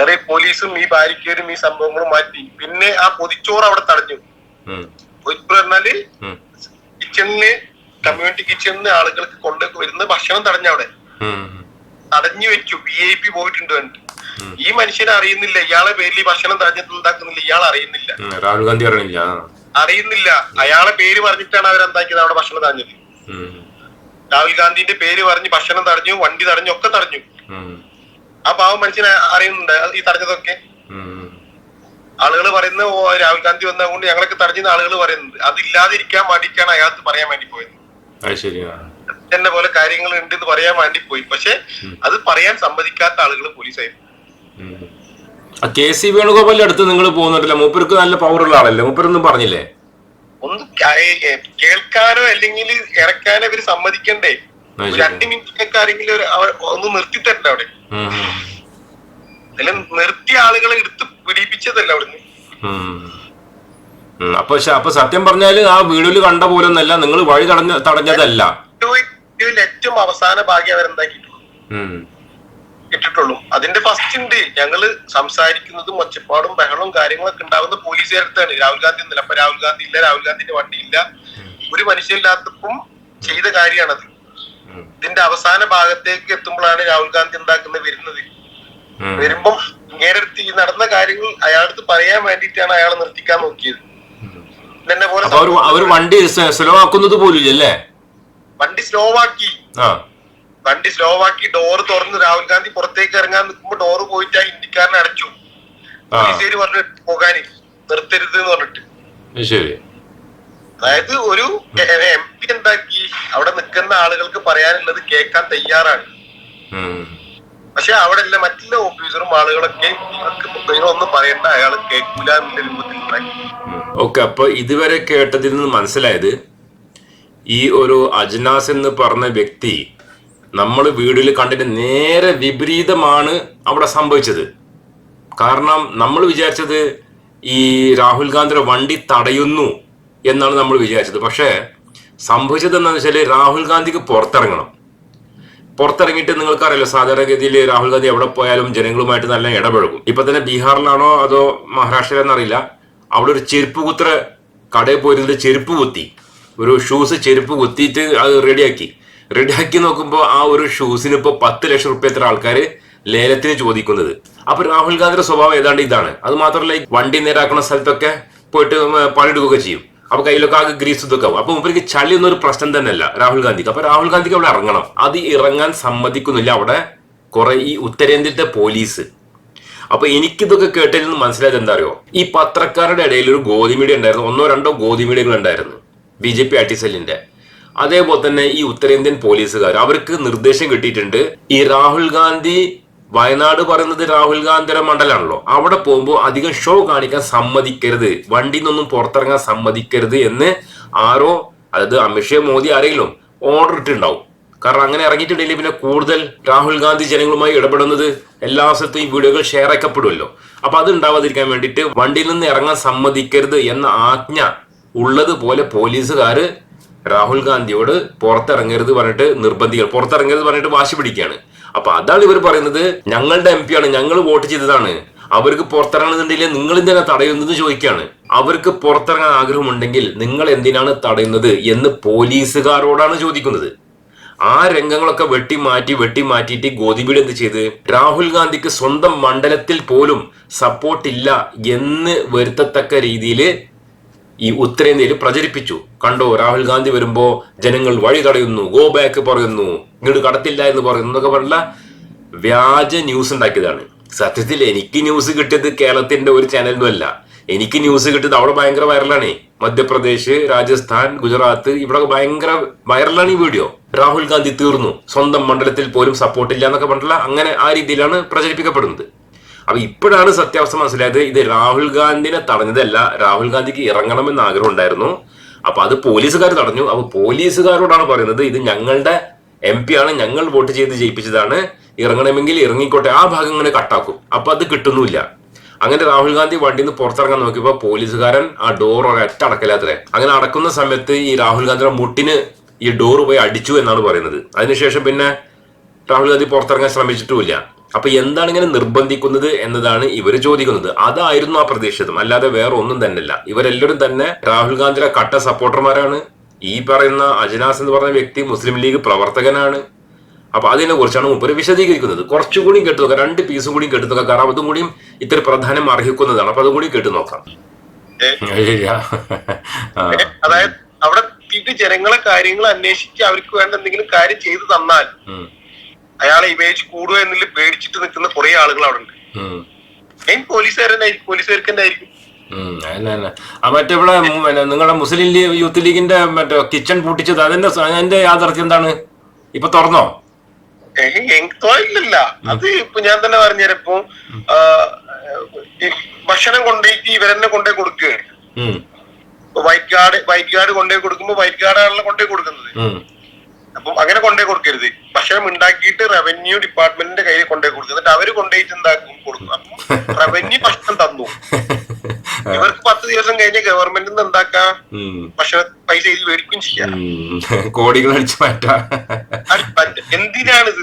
Speaker 2: വേറെ പോലീസും ഈ ബാരിക്കേഡും ഈ സംഭവങ്ങളും മാറ്റി. പിന്നെ ആ പൊതിച്ചോറ് അവിടെ തടഞ്ഞു. പൊതിച്ചോറ്
Speaker 1: പറഞ്ഞാൽ
Speaker 2: കിച്ചണിൽ കമ്മ്യൂണിറ്റി കിച്ചണിന് ആളുകൾക്ക് കൊണ്ട് വരുന്ന ഭക്ഷണം തടഞ്ഞ അവിടെ. തടഞ്ഞു വെച്ചു. വി ഐ പി പോയിട്ടുണ്ട് കണ്ട് ഈ മനുഷ്യനെ അറിയുന്നില്ല. ഇയാളെ പേരിൽ ഈ ഭക്ഷണം തടഞ്ഞിട്ട് ഉണ്ടാക്കുന്നില്ല. ഇയാൾ അറിയുന്നില്ല.
Speaker 1: രാഹുൽ ഗാന്ധി അറിയുന്നില്ല
Speaker 2: അറിയുന്നില്ല. അയാളെ പേര് പറഞ്ഞിട്ടാണ് അവരെന്താക്കിയത് അവിടെ ഭക്ഷണം തടഞ്ഞത്. രാഹുൽ ഗാന്ധിന്റെ പേര് പറഞ്ഞ് ഭക്ഷണം തടഞ്ഞു വണ്ടി തടഞ്ഞു ഒക്കെ തടഞ്ഞു. ആ പാവം മനുഷ്യനെ അറിയുന്നുണ്ട് ഈ തടഞ്ഞതൊക്കെ. ആളുകൾ പറയുന്നത് രാഹുൽ ഗാന്ധി വന്നതുകൊണ്ട് ഞങ്ങളൊക്കെ തടഞ്ഞെന്ന് ആളുകൾ പറയുന്നത് അതില്ലാതിരിക്കാൻ വേണ്ടിയിട്ടാണ് അയാൾക്ക് പറയാൻ വേണ്ടി പോയത്. എന്നെ പോലെ കാര്യങ്ങൾ ഉണ്ട് എന്ന് പറയാൻ വേണ്ടി പോയി. പക്ഷെ അത് പറയാൻ സമ്മതിക്കാത്ത ആളുകൾ പോലീസായിരുന്നു
Speaker 1: കെ സി വേണുഗോപാലിന്റെ അടുത്ത് നിങ്ങൾ പോകുന്നുണ്ടല്ലോ. മൂപ്പർക്ക് നല്ല പവറുള്ള ആളല്ലേ? മൂപ്പരൊന്നും പറഞ്ഞില്ലേ?
Speaker 2: ഒന്ന് കേൾക്കാനോ അല്ലെങ്കിൽ ഇറക്കാനോ ഇവർ സമ്മതിക്കണ്ടേ. രണ്ട് മിനിറ്റിനൊക്കെ ആരെങ്കിലും ഒന്ന് നിർത്തി തരണ്ട അവിടെ. അതിൽ നിർത്തിയ ആളുകളെ എടുത്ത് പിടിപ്പിച്ചതല്ല അവിടുന്ന്.
Speaker 1: അപ്പൊ അപ്പൊ സത്യം പറഞ്ഞാൽ ആ വീഡിയോയിൽ കണ്ട പോലൊന്നല്ല നിങ്ങൾ വഴി തടഞ്ഞ തടഞ്ഞതല്ല.
Speaker 2: ഏറ്റവും അവസാന ഭാഗ്യം അവരെന്താക്കിയിട്ടുള്ളൂ. ഇട്ടിട്ടുള്ളൂ. അതിന്റെ ഫസ്റ്റ് ഉണ്ട്. ഞങ്ങൾ സംസാരിക്കുന്നതും ഒച്ചപ്പാടും ബഹളവും കാര്യങ്ങളൊക്കെ ഉണ്ടാവുന്ന പോലീസുകാരത്താണ് രാഹുൽ ഗാന്ധി ഒന്നുമില്ല. അപ്പൊ രാഹുൽ ഗാന്ധി ഇല്ല രാഹുൽ ഗാന്ധിന്റെ വണ്ടി ഇല്ല ഒരു മനുഷ്യനില്ലാത്തപ്പം ചെയ്ത കാര്യമാണത്. ഇതിന്റെ അവസാന ഭാഗത്തേക്ക് എത്തുമ്പോഴാണ് രാഹുൽ ഗാന്ധി ഉണ്ടാക്കുന്ന വരുന്നത്. വരുമ്പം ഇങ്ങനെ അടുത്ത് ഈ നടന്ന കാര്യങ്ങൾ അയാളടുത്ത് പറയാൻ വേണ്ടിയിട്ടാണ് അയാളെ നിർത്തിക്കാൻ നോക്കിയത്. എന്നെ പോലെ
Speaker 1: അവർ വണ്ടി സ്ലോ ആക്കുന്നത് പോലും ഇല്ലല്ലേ
Speaker 2: വണ്ടി സ്ലോ ആക്കി വണ്ടി സ്ലോ ആക്കി ഡോറ് തുറന്ന് രാഹുൽ ഗാന്ധി പുറത്തേക്ക് ഇറങ്ങാൻ നിൽക്കുമ്പോ ഡോറ് പോയിട്ട് ആ ഇന്ത്യക്കാരനെ അടച്ചു.
Speaker 1: ആ.
Speaker 2: പോലീസുകാര് പറഞ്ഞു പോകാന് നിർത്തരുത് എന്ന് പറഞ്ഞിട്ട്.
Speaker 1: ശരി.
Speaker 2: അതായത് ഒരു എം പി എന്താക്കി അവിടെ നിൽക്കുന്ന ആളുകൾക്ക് പറയാനുള്ളത് കേൾക്കാൻ തയ്യാറാണ്. പക്ഷെ അവിടെ അല്ല മറ്റുള്ള ഓഫീസറും ആളുകളൊക്കെ നിങ്ങളൊന്നും പറയണ്ട അയാൾ കേൾക്കൂല എന്നുള്ള രൂപത്തിൽ
Speaker 1: ഓക്കെ അപ്പൊ ഇതുവരെ കേട്ടതിൽ നിന്ന് മനസ്സിലായത് ഈ ഒരു അജ്നാസ് എന്ന് പറഞ്ഞ വ്യക്തി നമ്മൾ വീടിൽ കണ്ടിട്ട് നേരെ വിപരീതമാണ് അവിടെ സംഭവിച്ചത്. കാരണം നമ്മൾ വിചാരിച്ചത് ഈ രാഹുൽ ഗാന്ധിയുടെ വണ്ടി തടയുന്നു. എന്നാണ് നമ്മൾ വിചാരിച്ചത്. പക്ഷേ സംഭവിച്ചത് എന്താണെന്ന് വെച്ചാൽ രാഹുൽ ഗാന്ധിക്ക് പുറത്തിറങ്ങണം. പുറത്തിറങ്ങിയിട്ട് നിങ്ങൾക്കറിയാലോ സാധാരണഗതിയിൽ രാഹുൽ ഗാന്ധി എവിടെ പോയാലും ജനങ്ങളുമായിട്ട് നല്ല ഇടപഴകും. ഇപ്പൊ തന്നെ ബീഹാറിലാണോ അതോ മഹാരാഷ്ട്രയിലാണെന്നറിയില്ല അവിടെ ഒരു ചെരുപ്പ് കുത്ര കടയിൽ പോയിരുന്നത് ചെരുപ്പ് കുത്തി ഒരു ഷൂസ് ചെരുപ്പ് കുത്തിയിട്ട് അത് റെഡിയാക്കി. റെഡിയാക്കി നോക്കുമ്പോൾ ആ ഒരു ഷൂസിന് ഇപ്പോൾ പത്ത് ലക്ഷം റുപ്യ എത്ര ആൾക്കാർ ലേലത്തിന് ചോദിക്കുന്നത്. അപ്പൊ രാഹുൽ ഗാന്ധിയുടെ സ്വഭാവം ഏതാണ്ട് ഇതാണ്. അത് മാത്രമല്ല വണ്ടി നേരാക്കുന്ന സ്ഥലത്തൊക്കെ പോയിട്ട് പണിയെടുക്കുകയൊക്കെ ചെയ്യും. അപ്പൊ കയ്യിലൊക്കെ ആകെ ഗ്രീസ് ഇതൊക്കെ ആവും. അപ്പൊ മുമ്പേക്ക് ചളി എന്നൊരു പ്രശ്നം തന്നെയല്ല രാഹുൽ ഗാന്ധിക്ക്. അപ്പൊ രാഹുൽ ഗാന്ധിക്ക് അവിടെ ഇറങ്ങണം. അത് ഇറങ്ങാൻ സമ്മതിക്കുന്നില്ല അവിടെ കുറെ ഈ ഉത്തരേന്ത്യത്തെ പോലീസ്. അപ്പൊ എനിക്കിതൊക്കെ കേട്ടതിൽ നിന്ന് മനസ്സിലായത് എന്താ അറിയോ? ഈ പത്രക്കാരുടെ ഇടയിൽ ഒരു ഗോതി മീഡിയ ഉണ്ടായിരുന്നു. ഒന്നോ രണ്ടോ ഗോതി മീഡിയകൾ ഉണ്ടായിരുന്നു. ബി ജെ പി അട്ടിസെല്ലിന്റെ അതേപോലെ തന്നെ ഈ ഉത്തരേന്ത്യൻ പോലീസുകാർ അവർക്ക് നിർദ്ദേശം കിട്ടിയിട്ടുണ്ട്. ഈ രാഹുൽ ഗാന്ധി വയനാട് പറയുന്നത് രാഹുൽ ഗാന്ധിയുടെ മണ്ഡലമാണല്ലോ അവിടെ പോകുമ്പോൾ അധികം ഷോ കാണിക്കാൻ സമ്മതിക്കരുത്. വണ്ടിയിൽ നിന്നൊന്നും പുറത്തിറങ്ങാൻ സമ്മതിക്കരുത് എന്ന് ആരോ അതായത് അമിത്ഷാ മോദി ആരെങ്കിലും ഓർഡർ ഇട്ടുണ്ടാവും കാരണം അങ്ങനെ ഇറങ്ങിയിട്ടുണ്ടെങ്കിൽ പിന്നെ കൂടുതൽ രാഹുൽ ഗാന്ധി ജനങ്ങളുമായി ഇടപെടുന്നത് എല്ലാ സ്ഥലത്തും ഈ വീഡിയോകൾ ഷെയർ ആക്കപ്പെടുമല്ലോ. അപ്പൊ അത് ഉണ്ടാവാതിരിക്കാൻ വേണ്ടിയിട്ട് വണ്ടിയിൽ നിന്ന് ഇറങ്ങാൻ സമ്മതിക്കരുത് എന്ന ആജ്ഞ ഉള്ളതുപോലെ പോലീസുകാർ രാഹുൽ ഗാന്ധിയോട് പുറത്തിറങ്ങരുത് പറഞ്ഞിട്ട് നിർബന്ധികൾ പുറത്തിറങ്ങരുത് പറഞ്ഞിട്ട് വാശി പിടിക്കുകയാണ്. അപ്പൊ അതാണ് ഇവർ പറയുന്നത്. ഞങ്ങളുടെ എം ആണ് ഞങ്ങൾ വോട്ട് ചെയ്തതാണ്. അവർക്ക് പുറത്തിറങ്ങണമെന്നുണ്ടെങ്കിൽ നിങ്ങൾ എന്തിനാ തടയുന്നത് ചോദിക്കുകയാണ് അവർക്ക് പുറത്തിറങ്ങാൻ ആഗ്രഹമുണ്ടെങ്കിൽ നിങ്ങൾ എന്തിനാണ് തടയുന്നത് എന്ന് പോലീസുകാരോടാണ് ചോദിക്കുന്നത്. ആ രംഗങ്ങളൊക്കെ വെട്ടി മാറ്റി വെട്ടി മാറ്റിയിട്ട് ഗോതിബീഡ് എന്ത് ചെയ്ത്? രാഹുൽ ഗാന്ധിക്ക് സ്വന്തം മണ്ഡലത്തിൽ പോലും സപ്പോർട്ടില്ല എന്ന് വരുത്തത്തക്ക രീതിയിൽ ഈ ഉത്തരേന്ത്യയിൽ പ്രചരിപ്പിച്ചു. കണ്ടോ രാഹുൽ ഗാന്ധി വരുമ്പോ ജനങ്ങൾ വഴി തടയുന്നു ഗോ ബാക്ക് പറയുന്നു. ഇങ്ങോട്ട് കടത്തില്ല എന്ന് പറയുന്നു എന്നൊക്കെ പറഞ്ഞ വ്യാജ ന്യൂസ് ഉണ്ടാക്കിയതാണ്. സത്യത്തിൽ എനിക്ക് ന്യൂസ് കിട്ടിയത് കേരളത്തിന്റെ ഒരു ചാനലിനും അല്ല. എനിക്ക് ന്യൂസ് കിട്ടിയത് അവിടെ ഭയങ്കര വൈറലാണ് മധ്യപ്രദേശ് രാജസ്ഥാൻ ഗുജറാത്ത് ഇവിടെ ഭയങ്കര വൈറലാണ് ഈ വീഡിയോ രാഹുൽ ഗാന്ധി തീർന്നു. സ്വന്തം മണ്ഡലത്തിൽ പോലും സപ്പോർട്ട് ഇല്ല എന്നൊക്കെ പറഞ്ഞിട്ടില്ല അങ്ങനെ ആ രീതിയിലാണ് പ്രചരിപ്പിക്കപ്പെടുന്നത്. അപ്പൊ ഇപ്പോഴാണ് സത്യാവസ്ഥ മനസ്സിലായത്. ഇത് രാഹുൽ ഗാന്ധിനെ തടഞ്ഞതല്ല. രാഹുൽ ഗാന്ധിക്ക് ഇറങ്ങണമെന്ന് ആഗ്രഹം ഉണ്ടായിരുന്നു. അപ്പൊ അത് പോലീസുകാർ തടഞ്ഞു. അപ്പൊ പോലീസുകാരോടാണ് പറയുന്നത് ഇത് ഞങ്ങളുടെ എം പി ആണ് ഞങ്ങൾ വോട്ട് ചെയ്ത് ജയിപ്പിച്ചതാണ്. ഇറങ്ങണമെങ്കിൽ ഇറങ്ങിക്കോട്ടെ. ആ ഭാഗം ഇങ്ങനെ കട്ടാക്കും. അപ്പൊ അത് കിട്ടുന്നില്ല അങ്ങനെ രാഹുൽ ഗാന്ധി വണ്ടിയിൽ നിന്ന് പുറത്തിറങ്ങാൻ നോക്കിയപ്പോൾ പോലീസുകാരൻ ആ ഡോർ ഒരൊറ്റ അടക്കലാത്രേ അങ്ങനെ അടക്കുന്ന സമയത്ത് ഈ രാഹുൽ ഗാന്ധിയുടെ മുട്ടിന് ഈ ഡോർ പോയി അടിച്ചു എന്നാണ് പറയുന്നത്. അതിനുശേഷം പിന്നെ രാഹുൽ ഗാന്ധി പുറത്തിറങ്ങാൻ ശ്രമിച്ചിട്ടുമില്ല. അപ്പൊ എന്താണ് ഇങ്ങനെ നിർബന്ധിക്കുന്നത് എന്നതാണ് ഇവർ ചോദിക്കുന്നത്. അതായിരുന്നു ആ പ്രതീക്ഷിതം അല്ലാതെ വേറെ ഒന്നും തന്നെയല്ല. ഇവരെല്ലാവരും തന്നെ രാഹുൽ ഗാന്ധിയുടെ കട്ട സപ്പോർട്ടർമാരാണ് ഈ പറയുന്ന അജനാസ് എന്ന് പറഞ്ഞ വ്യക്തി മുസ്ലിം ലീഗ് പ്രവർത്തകനാണ്. അപ്പൊ അതിനെ കുറിച്ചാണ് മുപ്പര് വിശദീകരിക്കുന്നത്. കുറച്ചുകൂടി കേട്ടു നോക്കാം രണ്ട് പീസും കൂടി കേട്ടു നോക്കാം കാരണം അതും കൂടിയും ഇത്ര പ്രാധാന്യം അർഹിക്കുന്നതാണ്. അപ്പൊ അതും കൂടി കേട്ടു നോക്കാം.
Speaker 2: അതായത് അവിടെ ഇത് ജനങ്ങളെ കാര്യങ്ങൾ അന്വേഷിച്ച് അവർക്ക് വേണ്ട എന്തെങ്കിലും കാര്യം ചെയ്തു തന്നാൽ. അയാളെ ഇമേജ് കൂടുക എന്നതിൽ പേടിച്ചിട്ട് നിൽക്കുന്ന കുറെ ആളുകൾ അവിടെ ഉണ്ട്. മെയിൻ പോലീസുകാരനായിരിക്കും പോലീസുകാർക്ക് തന്നെ ആയിരിക്കും.
Speaker 1: ആ മറ്റേ ഇവിടെ നിങ്ങളുടെ മുസ്ലിം ലീഗ് യൂത്ത് ലീഗിന്റെ മറ്റേ കിച്ചൺ പൂട്ടിച്ചത് അതിന്റെ അതിന്റെ യാഥാർത്ഥ്യം എന്താണ്? ഇപ്പൊ തുറന്നോ?
Speaker 2: ഇല്ല അത് ഇപ്പൊ ഞാൻ തന്നെ പറഞ്ഞുതരാം ഇപ്പൊ ഭക്ഷണം കൊണ്ടുപോയിട്ട് ഇവരെന്നെ കൊണ്ടേ കൊടുക്കുകയാണ്. വൈറ്റ് കാർഡ് വൈറ്റ് കാർഡ് കൊണ്ടുപോയി കൊടുക്കുമ്പോ വൈറ്റ് കാർഡാണല്ലോ കൊണ്ടുപോയി കൊടുക്കുന്നത്.
Speaker 1: അപ്പൊ
Speaker 2: അപ്പം അങ്ങനെ കൊണ്ടേ കൊടുക്കരുത്. ഭക്ഷണം ഉണ്ടാക്കിയിട്ട് റവന്യൂ ഡിപ്പാർട്ട്മെന്റിന്റെ കയ്യിൽ കൊണ്ടേ കൊടുക്കും. എന്നിട്ട് അവർ കൊണ്ടുപോയിട്ട് എന്താക്കും? കൊടുക്കും. അപ്പം റവന്യൂ ഭക്ഷണം തന്നു. ഇവർക്ക് പത്ത് ദിവസം കഴിഞ്ഞ് ഗവൺമെന്റിൽ നിന്ന് എന്താക്കാം?
Speaker 1: പക്ഷെ
Speaker 2: ഭക്ഷണ പൈസ ഇതിൽ മേടിക്കും ചെയ്യാം
Speaker 1: കോടികൾ അടിച്ചു മാറ്റാം.
Speaker 2: എന്തിനാണിത്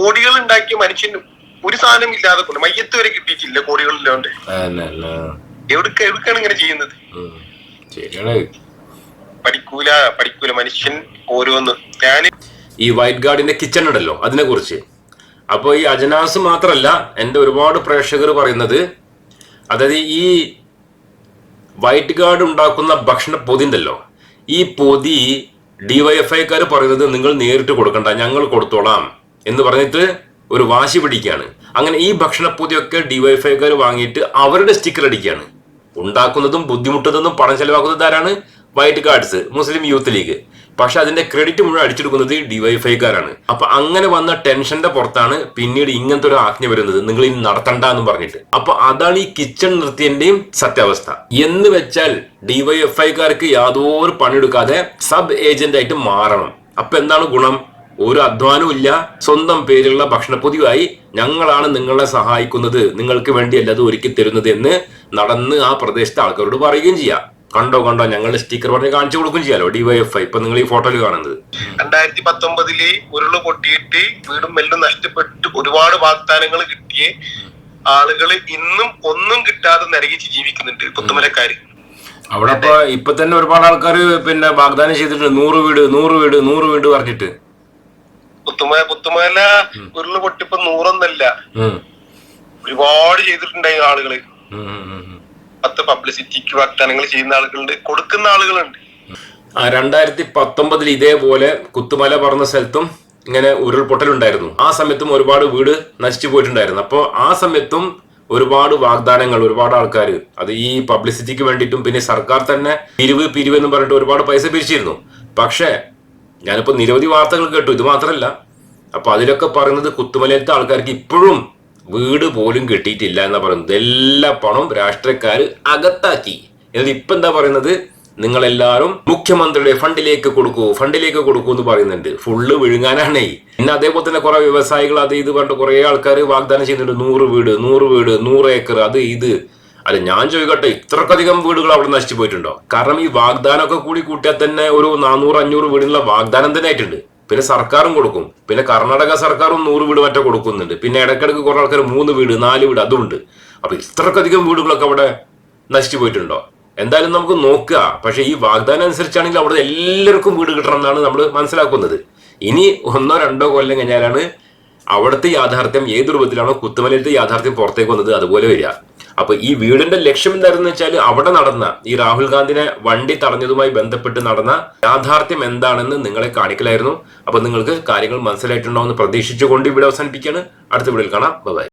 Speaker 2: കോടികൾ ഉണ്ടാക്കിയ മനുഷ്യന് ഒരു സാധനം ഇല്ലാതെ കൊണ്ട് മയ്യത്ത് വരെ കിട്ടിയിട്ടില്ല കോടികളില്ലാണ്ട്
Speaker 1: ഇല്ലാണ്ട്.
Speaker 2: എവിടെ എവിടെയാണ് ഇങ്ങനെ ചെയ്യുന്നത്? പഠിക്കൂല പഠിക്കൂല മനുഷ്യൻ ഓരോന്ന്. ഞാൻ
Speaker 1: ഈ വൈറ്റ് ഗാർഡിന്റെ കിച്ചൺ ഉണ്ടല്ലോ അതിനെ കുറിച്ച് അപ്പോൾ ഈ അജനാസ് മാത്രമല്ല എന്റെ ഒരുപാട് പ്രേക്ഷകർ പറയുന്നത് അതായത് ഈ വൈറ്റ് ഗാർഡ് ഉണ്ടാക്കുന്ന ഭക്ഷണ പൊതി ഉണ്ടല്ലോ. ഈ പൊതി ഡിവൈഎഫ്ഐക്കാർ പറയുന്നത് നിങ്ങൾ നേരിട്ട് കൊടുക്കണ്ട ഞങ്ങൾ കൊടുത്തോളാം എന്ന് പറഞ്ഞിട്ട് ഒരു വാശി പിടിക്കുകയാണ്. അങ്ങനെ ഈ ഭക്ഷണ പൊതിയൊക്കെ ഡിവൈഎഫ്ഐക്കാർ വാങ്ങിയിട്ട് അവരുടെ സ്റ്റിക്കർ അടിക്കുകയാണ്. ഉണ്ടാക്കുന്നതും ബുദ്ധിമുട്ടുന്നതും പണം ചെലവാക്കുന്നത് ആരാണ്? White cards Muslim Youth League. പക്ഷെ അതിന്റെ ക്രെഡിറ്റ് മുഴുവൻ അടിച്ചെടുക്കുന്നത് ഡിവൈഫൈക്കാരാണ് അപ്പൊ അങ്ങനെ വന്ന ടെൻഷന്റെ പുറത്താണ് പിന്നീട് ഇങ്ങനത്തെ ഒരു ആജ്ഞ വരുന്നത്. നിങ്ങൾ ഇനി നടത്തണ്ട എന്ന് പറഞ്ഞിട്ട്. അപ്പൊ അതാണ് ഈ കിച്ചൺ നൃത്യന്റെയും സത്യാവസ്ഥ. എന്ന് വെച്ചാൽ ഡിവൈഎഫ്ഐക്കാർക്ക് യാതൊരു പണിയെടുക്കാതെ സബ് ഏജന്റ് ആയിട്ട് മാറണം. അപ്പൊ എന്താണ് ഗുണം? ഒരു അധ്വാനവും ഇല്ല. സ്വന്തം പേരിലുള്ള ഭക്ഷണപ്പൊതിയുമായി ഞങ്ങളാണ് നിങ്ങളെ സഹായിക്കുന്നത്. നിങ്ങൾക്ക് വേണ്ടിയല്ല അത് ഒരുക്കി തരുന്നത് എന്ന് നടന്ന് ആ പ്രദേശത്തെ ആൾക്കാരോട് പറയുകയും ചെയ്യാം. കണ്ടോ കണ്ടോ ഞങ്ങൾ സ്റ്റിക്കർ പറഞ്ഞ് കാണിച്ചു കൊടുക്കും ചെയ്യാലോ ഡിവൈഎഫ് ഇപ്പൊ നിങ്ങൾ ഈ ഫോട്ടോയിൽ കാണുന്നത്.
Speaker 2: രണ്ടായിരത്തി പത്തൊമ്പതിൽ ഉരുൾ പൊട്ടിയിട്ട് വീടും മെല്ലും നഷ്ടപ്പെട്ട് ഒരുപാട് വാഗ്ദാനങ്ങൾ കിട്ടിയ ആളുകൾ ഇന്നും ഒന്നും കിട്ടാതെ നരകിച്ച് ജീവിക്കുന്നുണ്ട് പുത്തുമലക്കാര്
Speaker 1: അവിടെ ഇപ്പൊ ഇപ്പൊ തന്നെ ഒരുപാട് ആൾക്കാർ പിന്നെ വാഗ്ദാനം ചെയ്തിട്ട് നൂറ് വീട് നൂറ് വീട് നൂറ് വീട് പറഞ്ഞിട്ട്.
Speaker 2: പുത്തുമല പുത്തുമല ഉരുൾ പൊട്ടിപ്പോ നൂറൊന്നല്ല. ഒരുപാട് ചെയ്തിട്ടുണ്ടായി
Speaker 1: ആളുകൾ.
Speaker 2: പത്ത് പബ്ലിസിറ്റിക്ക് വാഗ്ദാനങ്ങൾ ചെയ്യുന്ന ആളുകളുണ്ട് കൊടുക്കുന്ന ആളുകളുണ്ട്.
Speaker 1: രണ്ടായിരത്തി പത്തൊമ്പതിൽ ഇതേപോലെ കുത്തുമല പറഞ്ഞ സ്ഥലത്തും ഇങ്ങനെ ഉരുൾപൊട്ടലുണ്ടായിരുന്നു. ആ സമയത്തും ഒരുപാട് വീട് നശിച്ചു പോയിട്ടുണ്ടായിരുന്നു. അപ്പോൾ ആ സമയത്തും ഒരുപാട് വാഗ്ദാനങ്ങൾ ഒരുപാട് ആൾക്കാർ അത് ഈ പബ്ലിസിറ്റിക്ക് വേണ്ടിയിട്ടും പിന്നെ സർക്കാർ തന്നെ പിരിവ് പിരിവ് എന്ന് പറഞ്ഞിട്ട് ഒരുപാട് പൈസ പിരിച്ചിരുന്നു. പക്ഷേ ഞാനിപ്പോൾ നിരവധി വാർത്തകൾ കേട്ടു. ഇത് മാത്രമല്ല അപ്പോൾ അതിലൊക്കെ പറയുന്നത് കുത്തുമലയിലത്തെ ആൾക്കാർക്ക് ഇപ്പോഴും വീട് പോലും കിട്ടിയിട്ടില്ല എന്നാ പറയുന്നത്. എല്ലാ പണവും രാഷ്ട്രീയക്കാർ അകത്താക്കി. എന്നിട്ട് ഇപ്പൊ എന്താ പറയുന്നത്? നിങ്ങളെല്ലാവരും മുഖ്യമന്ത്രിയുടെ ഫണ്ടിലേക്ക് കൊടുക്കൂ ഫണ്ടിലേക്ക് കൊടുക്കൂ എന്ന് പറയുന്നുണ്ട്. ഫുള്ള് വിഴുങ്ങാനാണേ. പിന്നെ അതേപോലെ തന്നെ കുറെ വ്യവസായികൾ അത് ഇത് പറഞ്ഞിട്ട് കുറെ ആൾക്കാർ വാഗ്ദാനം ചെയ്യുന്നുണ്ട്. നൂറ് വീട് നൂറ് വീട് നൂറ് ഏക്കർ അത് ഇത്. അല്ല ഞാൻ ചോദിക്കട്ടെ ഇത്രക്കധികം വീടുകൾ അവിടെ നശിച്ചു പോയിട്ടുണ്ടോ? കാരണം ഈ വാഗ്ദാനമൊക്കെ കൂടി കൂട്ടിയാൽ തന്നെ ഒരു നാനൂറ് അഞ്ഞൂറ് വീടിനുള്ള വാഗ്ദാനം തന്നെ ആയിട്ടുണ്ട്. പിന്നെ സർക്കാരും കൊടുക്കും. പിന്നെ കർണാടക സർക്കാരും നൂറ് വീട് മറ്റേ കൊടുക്കുന്നുണ്ട്. പിന്നെ ഇടയ്ക്കിടയ്ക്ക് കുറെ ആൾക്കാർ മൂന്ന് വീട് നാല് വീട് അതുണ്ട്. അപ്പൊ ഇത്രക്കധികം വീടുകളൊക്കെ അവിടെ നശിച്ചു പോയിട്ടുണ്ടോ? എന്തായാലും നമുക്ക് നോക്കുക പക്ഷെ ഈ വാഗ്ദാനം അനുസരിച്ചാണെങ്കിൽ അവിടെ എല്ലാവർക്കും വീട് കിട്ടണം എന്നാണ് നമ്മൾ മനസ്സിലാക്കുന്നത്. ഇനി ഒന്നോ രണ്ടോ കൊല്ലം കഴിഞ്ഞാലാണ് അവിടുത്തെ യാഥാർത്ഥ്യം ഏത് രൂപത്തിലാണോ കുത്തുമലയിലത്തെ യാഥാർത്ഥ്യം പുറത്തേക്ക് വന്നത് അതുപോലെ വരിക. അപ്പൊ ഈ വീടിന്റെ ലക്ഷ്യം എന്തായിരുന്നു വെച്ചാൽ അവിടെ നടന്ന ഈ രാഹുൽ ഗാന്ധിനെ വണ്ടി തടഞ്ഞതുമായി ബന്ധപ്പെട്ട് നടന്ന യാഥാർത്ഥ്യം എന്താണെന്ന് നിങ്ങളെ കാണിക്കലായിരുന്നു. അപ്പൊ നിങ്ങൾക്ക് കാര്യങ്ങൾ മനസ്സിലായിട്ടുണ്ടോ എന്ന് പ്രതീക്ഷിച്ചുകൊണ്ട് ഇവിടെ അവസാനിപ്പിക്കുകയാണ്. അടുത്ത വീഡിയോയിൽ കാണാം. ബൈ